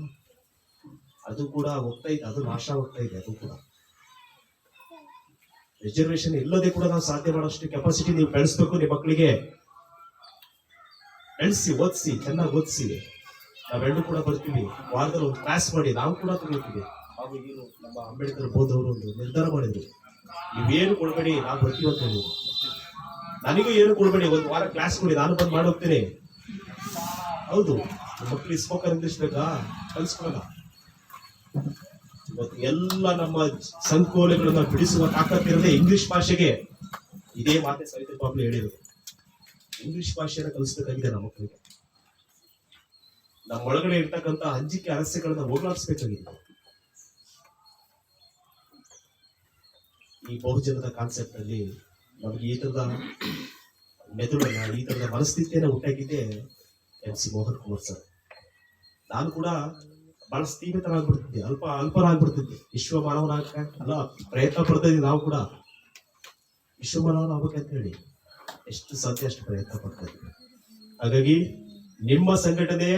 ಅದು ಕೂಡ ಹೋಗ್ತಾ ಇದೆ, ಅದು ನಾಶ ಹೋಗ್ತಾ ಇದೆ, ಅದು ಕೂಡ. ರಿಸರ್ವೇಶನ್ ಇಲ್ಲದೆ ಕೂಡ ನಾವು ಸಾಧ್ಯ ಮಾಡೋಷ್ಟು ಕೆಪಾಸಿಟಿ ನೀವು ಬೆಳೆಸ್ಬೇಕು ನಿಮ್ಮ ಮಕ್ಕಳಿಗೆ. ಬೆಳೆಸಿ, ಓದಿಸಿ, ಚೆನ್ನಾಗಿ ಓದಿಸಿ. ನಾವೆಲ್ಲರೂ ಕೂಡ ಬರ್ತೀವಿ. ವಾರದಲ್ಲಿ ಒಂದು ಕ್ಲಾಸ್ ಮಾಡಿ, ನಾವು ಕೂಡ ತಗೊಳ್ತೀವಿ ಹಾಗೂ ಇವರು ನಮ್ಮ ಅಂಬೇಡ್ಕರ್ ಬೋಧವರು ಒಂದು ನಿರ್ಧಾರ ಮಾಡಿದರು. ನೀವೇನು ಕೊಡಬೇಡಿ ನಾವು ಬರ್ತೀವಿ ಅಂತ ಹೇಳಿ ನನಗೂ ಏನು ಕೊಡಬೇಡಿ, ಒಂದು ವಾರ ಕ್ಲಾಸ್ ಕೊಡಿ, ನಾನು ಬಂದು ಮಾಡೋಗ್ತೇನೆ ಹೌದು ಮಕ್ಕಳು ಸ್ಪೋಕನ್ ಇಂಗ್ಲಿಷ್ ಬೇಕಾ? ಇವತ್ತು ಎಲ್ಲ ನಮ್ಮ ಸಂಕೋಲೆಗಳನ್ನ ಬಿಡಿಸುವ ತಾಕತ್ತಿರದೆ ಇಂಗ್ಲಿಷ್ ಭಾಷೆಗೆ. ಇದೇ ಮಾತೆ ಸವಿತ್ರಿ ಬಾಬು ಹೇಳಿರೋದು ಇಂಗ್ಲಿಷ್ ಭಾಷೆಯನ್ನು ಕಲಿಸ್ಬೇಕಾಗಿದೆ ನಮ್ಮ ಮಕ್ಕಳಿಗೆ ನಮ್ಮೊಳಗಡೆ ಇರ್ತಕ್ಕಂಥ ಅಂಜಿಕೆ ಅರಸ್ಯಗಳನ್ನ ಹೋಗ್ಲಾಡಿಸ್ಬೇಕಾಗಿದೆ ಈ ಬಹುಜನದ ಕಾನ್ಸೆಪ್ಟ್ ಅಲ್ಲಿ ನಮಗೆ ಈ ತರದ ಮೆದುಳನ್ನ, ಈ ತರದ ಮನಸ್ಥಿತಿಯನ್ನ ಉಂಟಾಗಿದ್ದೆ M C Mohan Kumar sir. ನಾನು ಕೂಡ ಬಹಳ ಸ್ಥೀಮಿತನಾಗ್ಬಿಡ್ತಿದ್ದೆ ಅಲ್ಪ ಅಲ್ಪನಾಗ್ಬಿಡ್ತಿದ್ದೆ. ವಿಶ್ವ ಮಾನವನಾಗ ಅಲ್ಲ, ಪ್ರಯತ್ನ ಪಡ್ತಾ ಇದ್ದೀವಿ ನಾವು ಕೂಡ. ವಿಶ್ವ ಮಾನವನ ಆಗ್ಬೇಕಂತ ಹೇಳಿ ಎಷ್ಟು ಸಾಧ್ಯ ಅಷ್ಟು ಪ್ರಯತ್ನ ಪಡ್ತಾ ಹಾಗಾಗಿ ನಿಮ್ಮ ಸಂಘಟನೆ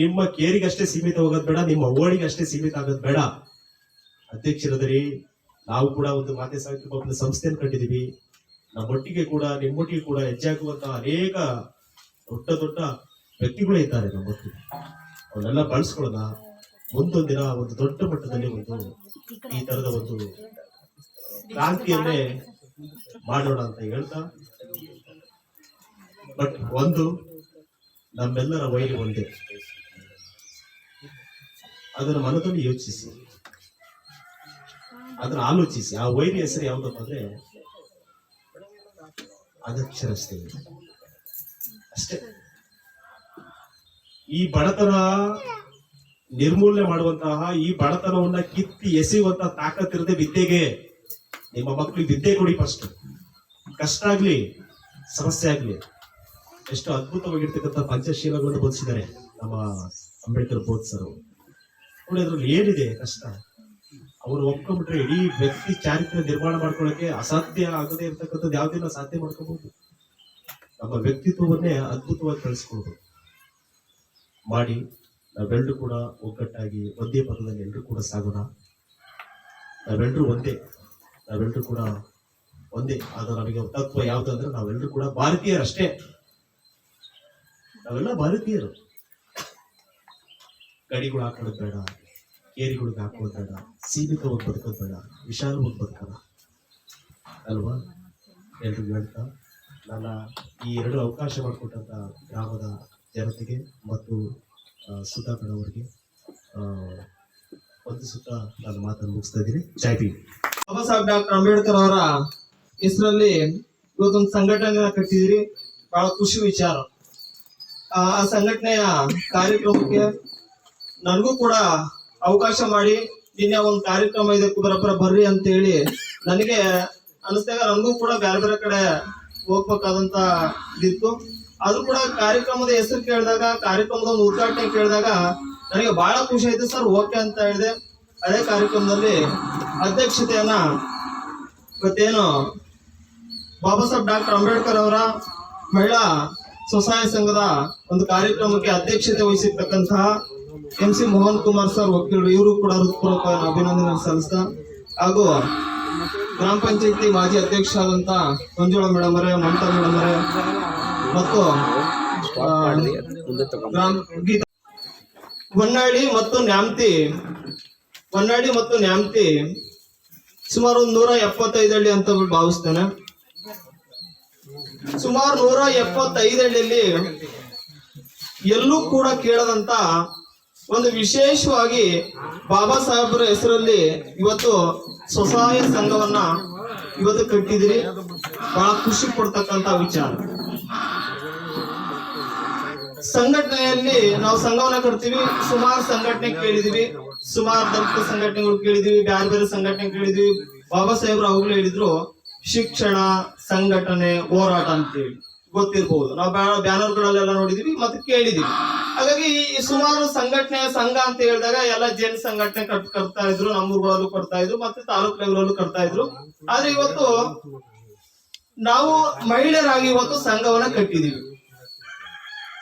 ನಿಮ್ಮ ಕೇರಿಗಷ್ಟೇ ಸೀಮಿತ ಹೋಗೋದು ಬೇಡ, ನಿಮ್ಮ ಓಡಿಗೆ ಅಷ್ಟೇ ಸೀಮಿತ ಆಗೋದು ಬೇಡ. ಅಧ್ಯಕ್ಷರದರಿ ನಾವು ಕೂಡ ಒಂದು ಮಾತೆ ಸಾಹಿತ್ಯ ಭವನ ಸಂಸ್ಥೆಯನ್ನು ಕಟ್ಟಿದೀವಿ ನಮ್ಮೊಟ್ಟಿಗೆ ಕೂಡ, ನಿಮ್ಮೊಟ್ಟಿಗೆ ಕೂಡ ಹೆಚ್ಚಾಗುವಂತಹ ಅನೇಕ ದೊಡ್ಡ ದೊಡ್ಡ ವ್ಯಕ್ತಿಗಳೇ ಇದ್ದಾರೆ ನಮ್ಮೊಟ್ಟಿಗೆ. ಅವನ್ನೆಲ್ಲ ಬಳಸ್ಕೊಳ್ಳೋಣ. ಮುಂದೊಂದು ದಿನ ಒಂದು ದೊಡ್ಡ ಮಟ್ಟದಲ್ಲಿ ಒಂದು ಈ ತರದ ಒಂದು ಕ್ರಾಂತಿಯನ್ನೇ ಮಾಡೋಣ ಅಂತ ಹೇಳ್ತಾ. ಬಟ್ ಒಂದು, ನಮ್ಮೆಲ್ಲರ ವೈರಿ ಒಂದೇ. ಅದರ ಮನದಲ್ಲಿ ಯೋಚಿಸಿ. ಅದನ್ನ ಆಲೋಚಿಸಿ. ಆ ವೈರಿ ಹೆಸರು ಯಾವ್ದಪ್ಪ ಅಂದ್ರೆ ಅನಕ್ಷರಸ್ಥೆ. ಅಷ್ಟೇ. ಈ ಬಡತನ ನಿರ್ಮೂಲನೆ ಮಾಡುವಂತಹ, ಈ ಬಡತನವನ್ನ ಕಿತ್ತಿ ಎಸೆಯುವಂತಹ ಇರದೆ ವಿದ್ಯೆಗೆ. ನಿಮ್ಮ ಮಕ್ಕಳಿಗೆ ವಿದ್ಯೆ ಕೊಡಿ ಫಸ್ಟ್ ಕಷ್ಟ ಆಗ್ಲಿ, ಸಮಸ್ಯೆ ಆಗ್ಲಿ. ಎಷ್ಟು ಅದ್ಭುತವಾಗಿರ್ತಕ್ಕಂಥ ಪಂಚಶೀಲಗಳನ್ನು ಬೋಧಿಸಿದ್ದಾರೆ ನಮ್ಮ ಅಂಬೇಡ್ಕರ್ ಬೋಧಿಸರು ನೋಡಿ, ಅದ್ರಲ್ಲಿ ಏನಿದೆ ಕಷ್ಟ? ಅವರು ಒಪ್ಕೊಂಡ್ಬಿಟ್ರೆ ಇಡೀ ವ್ಯಕ್ತಿ ಚಾರಿತ್ರ್ಯ ನಿರ್ಮಾಣ ಮಾಡ್ಕೊಳ್ಳೋಕೆ ಅಸಾಧ್ಯ ಆಗದೆ ಇರ್ತಕ್ಕಂಥದ್ದು ಯಾವ್ದನ್ನ ಸಾಧ್ಯ ಮಾಡ್ಕೋಬಹುದು ನಮ್ಮ ವ್ಯಕ್ತಿತ್ವವನ್ನೇ ಅದ್ಭುತವಾಗಿ ಕಳಿಸ್ಕೊಳ್ಬೋದು ಮಾಡಿ ನಾವೆಲ್ಲರೂ ಕೂಡ ಒಗ್ಗಟ್ಟಾಗಿ ಒಂದೇ ಪದದಲ್ಲಿ ಎಲ್ಲರೂ ಕೂಡ ಸಾಗೋಣ. ನಾವೆಲ್ಲರೂ ಒಂದೇ ನಾವೆಲ್ಲರೂ ಕೂಡ ಒಂದೇ ಆದ ನಮಗೆ ತತ್ವ ಯಾವ್ದು ಅಂದ್ರೆ ನಾವೆಲ್ಲರೂ ಕೂಡ ಭಾರತೀಯರಷ್ಟೇ. ನಾವೆಲ್ಲ ಭಾರತೀಯರು. ಗಡಿಗಳು ಹಾಕೊಳ್ಳೋದು ಬೇಡ. ಕೇರಿಗಳಿಗೆ ಹಾಕೋದು ಬೇಡ ಸೀಮಿತವಾಗಿ ಬದುಕೋದು ಬೇಡ ವಿಶಾಲವಾಗಿ ಬದುಕೋಣ. ಅಲ್ವಾ? ಎಲ್ರಿಗೂ ಹೇಳ್ತಾ ನನ್ನ ಈ ಎರಡು ಅವಕಾಶ ಮಾಡಿಕೊಟ್ಟಂತ ಗ್ರಾಮದ ಜನತೆಗೆ ಮತ್ತು ಸುಧಾ ಅವರಿಗೆ ಆ, ವಂದಿಸುತ್ತಾ ನಾನು ಮಾತನ್ನು ಮುಗಿಸ್ತಾ ಇದ್ದೀನಿ. ಜೈ ಬಾಬಾ ಸಾಹೇಬ್ ಡಾಕ್ಟರ್ ಅಂಬೇಡ್ಕರ್ ಅವರ ಹೆಸರಲ್ಲಿ ಇವತ್ತೊಂದು ಸಂಘಟನೆ ಕಟ್ಟಿದಿರಿ ಬಹಳ ಖುಷಿ ವಿಚಾರ. ಆ ಸಂಘಟನೆಯ ಕಾರ್ಯಕ್ರಮಕ್ಕೆ ನನಗೂ ಕೂಡ ಅವಕಾಶ ಮಾಡಿ, ನಿನ್ನೆ ಒಂದು ಕಾರ್ಯಕ್ರಮ ಇದೆ ಕುದುರಪ್ಪರ ಬರ್ರಿ ಅಂತ ಹೇಳಿ ನನಗೆ ಅನಿಸ್ದಾಗ ನನಗೂ ಕೂಡ ಬೇರೆ ಬೇರೆ ಕಡೆ ಹೋಗ್ಬೇಕಾದಂತ ಇದಿತ್ತು. ಅದು ಕೂಡ ಕಾರ್ಯಕ್ರಮದ ಹೆಸರು ಕೇಳಿದಾಗ, ಕಾರ್ಯಕ್ರಮದ ಒಂದು ಉದ್ಘಾಟನೆ ಕೇಳಿದಾಗ ನನಗೆ ಬಹಳ ಖುಷಿ ಆಯ್ತು. ಸರ್, ಓಕೆ ಅಂತ ಹೇಳಿದೆ. ಅದೇ ಕಾರ್ಯಕ್ರಮದಲ್ಲಿ ಅಧ್ಯಕ್ಷತೆಯನ್ನ ಇವತ್ತೇನು ಬಾಬಾ ಸಾಹೇಬ್ ಡಾಕ್ಟರ್ ಅಂಬೇಡ್ಕರ್ ಅವರ ಮಹಿಳಾ ಸ್ವಸಹಾಯ ಸಂಘದ ಒಂದು ಕಾರ್ಯಕ್ರಮಕ್ಕೆ ಅಧ್ಯಕ್ಷತೆ ವಹಿಸಿರ್ತಕ್ಕಂತಹ M C Mohan Kumar sir ವಕೀಲರು ಇವರು ಕೂಡ ಹೃತ್ಪೂರ್ವಕ ಅಭಿನಂದನೆ ಸಲ್ಲಿಸ್ತಾ ಹಾಗೂ ಗ್ರಾಮ ಪಂಚಾಯತಿ ಮಾಜಿ ಅಧ್ಯಕ್ಷರಾದಂತ ಮಂಜುಳಾ ಮೇಡಮ್ ಅವರೇ, ಮಮತಾ ಮೇಡಮ್ ಅವರೇ, ಮತ್ತು ಹೊನ್ನಾಳಿ ಮತ್ತು ನ್ಯಾಮ್ತಿ, ಹೊನ್ನಾಳಿ ಮತ್ತು ನ್ಯಾಮ್ತಿ ಸುಮಾರು ಒಂದು ನೂರ ಎಪ್ಪತ್ತೈದು ಹಳ್ಳಿ ಅಂತ ಭಾವಿಸ್ತೇನೆ. ಸುಮಾರು ನೂರ ಎಪ್ಪತ್ತೈದು ಹಳ್ಳಿಯಲ್ಲಿ ಎಲ್ಲೂ ಕೂಡ ಕೇಳದಂತ ಒಂದು ವಿಶೇಷವಾಗಿ ಬಾಬಾ ಸಾಹೇಬ್ರ ಹೆಸರಲ್ಲಿ ಇವತ್ತು ಸ್ವಸಹಾಯ ಸಂಘವನ್ನ ಇವತ್ತು ಕಟ್ಟಿದಿರಿ ಬಹಳ ಖುಷಿ ಕೊಡ್ತಕ್ಕಂತ ವಿಚಾರ. ಸಂಘಟನೆಯಲ್ಲಿ ನಾವು ಸಂಘವನ್ನ ಕಟ್ತೀವಿ. ಸುಮಾರು ಸಂಘಟನೆ ಕೇಳಿದೀವಿ ಸುಮಾರು ದಲಿತ ಸಂಘಟನೆಗಳು ಕೇಳಿದೀವಿ ಬೇರೆ ಬೇರೆ ಸಂಘಟನೆ ಕೇಳಿದೀವಿ ಬಾಬಾ ಸಾಹೇಬ್ರು ಅವಾಗಲೂ ಹೇಳಿದ್ರು, ಶಿಕ್ಷಣ, ಸಂಘಟನೆ, ಹೋರಾಟ ಅಂತೇಳಿ. ಗೊತ್ತಿರ್ಬೋದು. ನಾವು ಬ್ಯಾನರ್ಗಳಲ್ಲೆಲ್ಲ ನೋಡಿದೀವಿ, ಮತ್ತೆ ಕೇಳಿದೀವಿ. ಹಾಗಾಗಿ ಈ ಸುಮಾರು ಸಂಘಟನೆ, ಸಂಘ ಅಂತ ಹೇಳಿದಾಗ ಎಲ್ಲ ಜನ ಸಂಘಟನೆ ಕಟ್ ಕಟ್ತಾ ಇದ್ರು ನಮ್ಮೂರುಗಳಲ್ಲೂ ಕೊಡ್ತಾ ಇದ್ರು, ಮತ್ತೆ ತಾಲೂಕ್ ಲೆವೆಲಲ್ಲೂ ಕಟ್ತಾ ಇದ್ರು. ಆದ್ರೆ ಇವತ್ತು ನಾವು ಮಹಿಳೆಯರಾಗಿ ಇವತ್ತು ಸಂಘವನ್ನ ಕಟ್ಟಿದೀವಿ.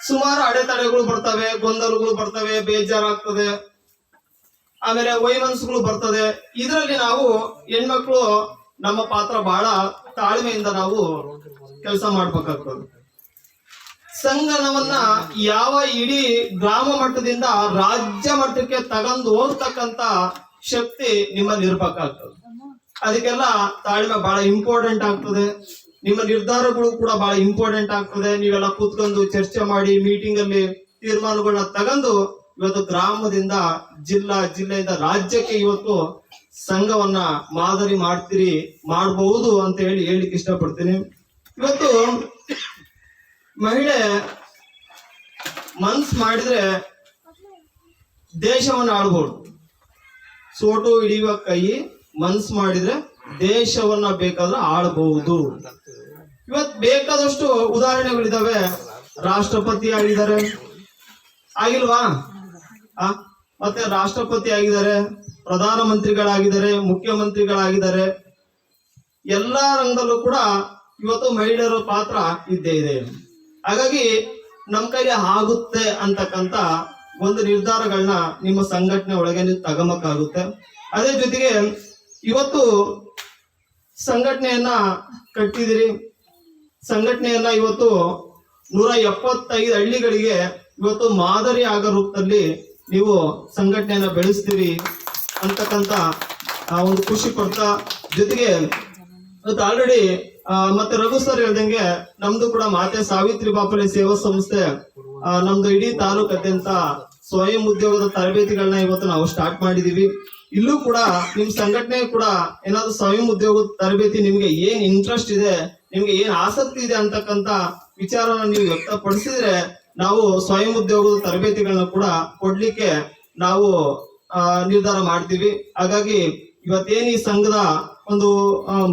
ಸುಮಾರು ಅಡೆತಡೆಗಳು ಬರ್ತವೆ, ಗೊಂದಲಗಳು ಬರ್ತವೆ, ಬೇಜಾರಾಗ್ತದೆ. ಆಮೇಲೆ ವೈಮನ್ಸ್ಗಳು ಬರ್ತದೆ. ಇದರಲ್ಲಿ ನಾವು ಹೆಣ್ಮಕ್ಳು ನಮ್ಮ ಪಾತ್ರ ಬಹಳ ತಾಳ್ಮೆಯಿಂದ ನಾವು ಕೆಲಸ ಮಾಡ್ಬೇಕಾಗ್ತದೆ. ಸಂಗನವನ್ನ ಯಾವ ಇಡೀ ಗ್ರಾಮ ಮಟ್ಟದಿಂದ ರಾಜ್ಯ ಮಟ್ಟಕ್ಕೆ ತಗೊಂಡು ಹೋಗ್ತಕ್ಕಂತ ಶಕ್ತಿ ನಿಮ್ಮಲ್ಲಿ ಇರ್ಬೇಕಾಗ್ತದೆ. ಅದಕ್ಕೆಲ್ಲ ತಾಳ್ಮೆ ಬಹಳ ಇಂಪಾರ್ಟೆಂಟ್ ಆಗ್ತದೆ. ನಿಮ್ಮ ನಿರ್ಧಾರಗಳು ಕೂಡ ಬಹಳ ಇಂಪಾರ್ಟೆಂಟ್ ಆಗ್ತದೆ. ನೀವೆಲ್ಲ ಕೂತ್ಕೊಂಡು ಚರ್ಚೆ ಮಾಡಿ ಮೀಟಿಂಗ್ ಅಲ್ಲಿ ತೀರ್ಮಾನಗಳನ್ನ ತಗೊಂಡು ಇವತ್ತು ಗ್ರಾಮದಿಂದ ಜಿಲ್ಲಾ, ಜಿಲ್ಲೆಯಿಂದ ರಾಜ್ಯಕ್ಕೆ ಇವತ್ತು ಸಂಘವನ್ನ ಮಾದರಿ ಮಾಡ್ತೀರಿ ಮಾಡಬಹುದು ಅಂತ ಹೇಳಿ ಹೇಳಿಕ್ಕೆ ಇಷ್ಟಪಡ್ತೀನಿ. ಇವತ್ತು ಮಹಿಳೆ ಮನ್ಸ್ ಮಾಡಿದ್ರೆ ದೇಶವನ್ನ ಆಳ್ಬೋದು. ಸೋಟು ಹಿಡಿಯುವ ಕೈ ಮನ್ಸ್ ಮಾಡಿದ್ರೆ ದೇಶವನ್ನ ಬೇಕಾದ್ರೆ ಆಳ್ಬಹುದು ಇವತ್ ಬೇಕಾದಷ್ಟು ಉದಾಹರಣೆಗಳಿದಾವೆ. ರಾಷ್ಟ್ರಪತಿ ಆಗಿದ್ದಾರೆ. ಆಗಿಲ್ವಾ? ಮತ್ತೆ ರಾಷ್ಟ್ರಪತಿ ಆಗಿದ್ದಾರೆ ಪ್ರಧಾನ ಮಂತ್ರಿಗಳಾಗಿದ್ದಾರೆ ಮುಖ್ಯಮಂತ್ರಿಗಳಾಗಿದ್ದಾರೆ, ಎಲ್ಲ ರಂಗದಲ್ಲೂ ಕೂಡ ಇವತ್ತು ಮಹಿಳೆಯರ ಪಾತ್ರ ಇದ್ದೇ ಇದೆ. ಹಾಗಾಗಿ ನಮ್ಮ ಕೈಲಿ ಆಗುತ್ತೆ ಅಂತಕ್ಕಂತ ಒಂದು ನಿರ್ಧಾರಗಳನ್ನ ನಿಮ್ಮ ಸಂಘಟನೆ ಒಳಗೆ ನೀವು ತಗಮಕ್ಕಾಗುತ್ತೆ. ಅದೇ ಜೊತೆಗೆ ಇವತ್ತು ಸಂಘಟನೆಯನ್ನ ಕಟ್ಟಿದಿರಿ ಸಂಘಟನೆಯನ್ನ ಇವತ್ತು ನೂರ ಎಪ್ಪತ್ತೈದು ಹಳ್ಳಿಗಳಿಗೆ ಇವತ್ತು ಮಾದರಿ ಆಗ ರೂಪದಲ್ಲಿ ನೀವು ಸಂಘಟನೆಯನ್ನ ಬೆಳೆಸ್ತೀರಿ ಅಂತಕ್ಕಂತ, ಆ, ಒಂದು ಖುಷಿ ಕೊಡ್ತಾ ಜೊತೆಗೆ, ಇವತ್ತು ಆಲ್ರೆಡಿ ಮತ್ತೆ ರಘು ಸರ್ ಹೇಳ್ದಂಗೆ ನಮ್ದು ಕೂಡ ಮಾತೆ ಸಾವಿತ್ರಿ ಬಾಪುಲೆ ಸೇವಾ ಸಂಸ್ಥೆ ನಮ್ದು ಇಡೀ ತಾಲೂಕಾದ್ಯಂತ ಸ್ವಯಂ ಉದ್ಯೋಗದ ತರಬೇತಿಗಳನ್ನ ಇವತ್ತು ನಾವು ಸ್ಟಾರ್ಟ್ ಮಾಡಿದೀವಿ. ಇಲ್ಲೂ ಕೂಡ ನಿಮ್ ಸಂಘಟನೆ ಕೂಡ ಏನಾದ್ರು ಸ್ವಯಂ ಉದ್ಯೋಗದ ತರಬೇತಿ ನಿಮ್ಗೆ ಏನ್ ಇಂಟ್ರೆಸ್ಟ್ ಇದೆ, ನಿಮ್ಗೆ ಏನ್ ಆಸಕ್ತಿ ಇದೆ ಅಂತಕ್ಕಂತ ವಿಚಾರನ ನೀವು ವ್ಯಕ್ತಪಡಿಸಿದ್ರೆ ನಾವು ಸ್ವಯಂ ಉದ್ಯೋಗದ ತರಬೇತಿಗಳನ್ನ ಕೂಡ ಕೊಡ್ಲಿಕ್ಕೆ ನಾವು ನಿರ್ಧಾರ ಮಾಡ್ತೀವಿ. ಹಾಗಾಗಿ ಇವತ್ತೇನು ಈ ಸಂಘದ ಒಂದು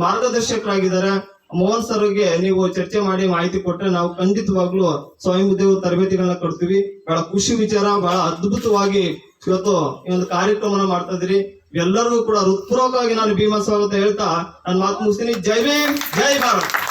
ಮಾರ್ಗದರ್ಶಕರಾಗಿದ್ದಾರೆ, ಮೋಹನ್ ಸರ್ಗೆ ನೀವು ಚರ್ಚೆ ಮಾಡಿ ಮಾಹಿತಿ ಕೊಟ್ರೆ ನಾವು ಖಂಡಿತವಾಗ್ಲೂ ಸ್ವಯಂ ಉದ್ಯೋಗ ತರಬೇತಿಗಳನ್ನ ಕೊಡ್ತೀವಿ. ಬಹಳ ಖುಷಿ ವಿಚಾರ, ಬಹಳ ಅದ್ಭುತವಾಗಿ ಇವತ್ತು ಈ ಒಂದು ಕಾರ್ಯಕ್ರಮನ ಮಾಡ್ತಾ ಇದ್ರಿ ಎಲ್ಲರಿಗೂ ಕೂಡ ಹೃತ್ಪೂರ್ವಕವಾಗಿ ನಾನು ಭೀಮಾ ಸ್ವಾಗತ ಹೇಳ್ತಾ, ನನ್ನ ಮಾತು ಮುಗಿಸ್ತೀನಿ. ಜೈ ಭೀಮ್, ಜೈ ಭಾರತ್!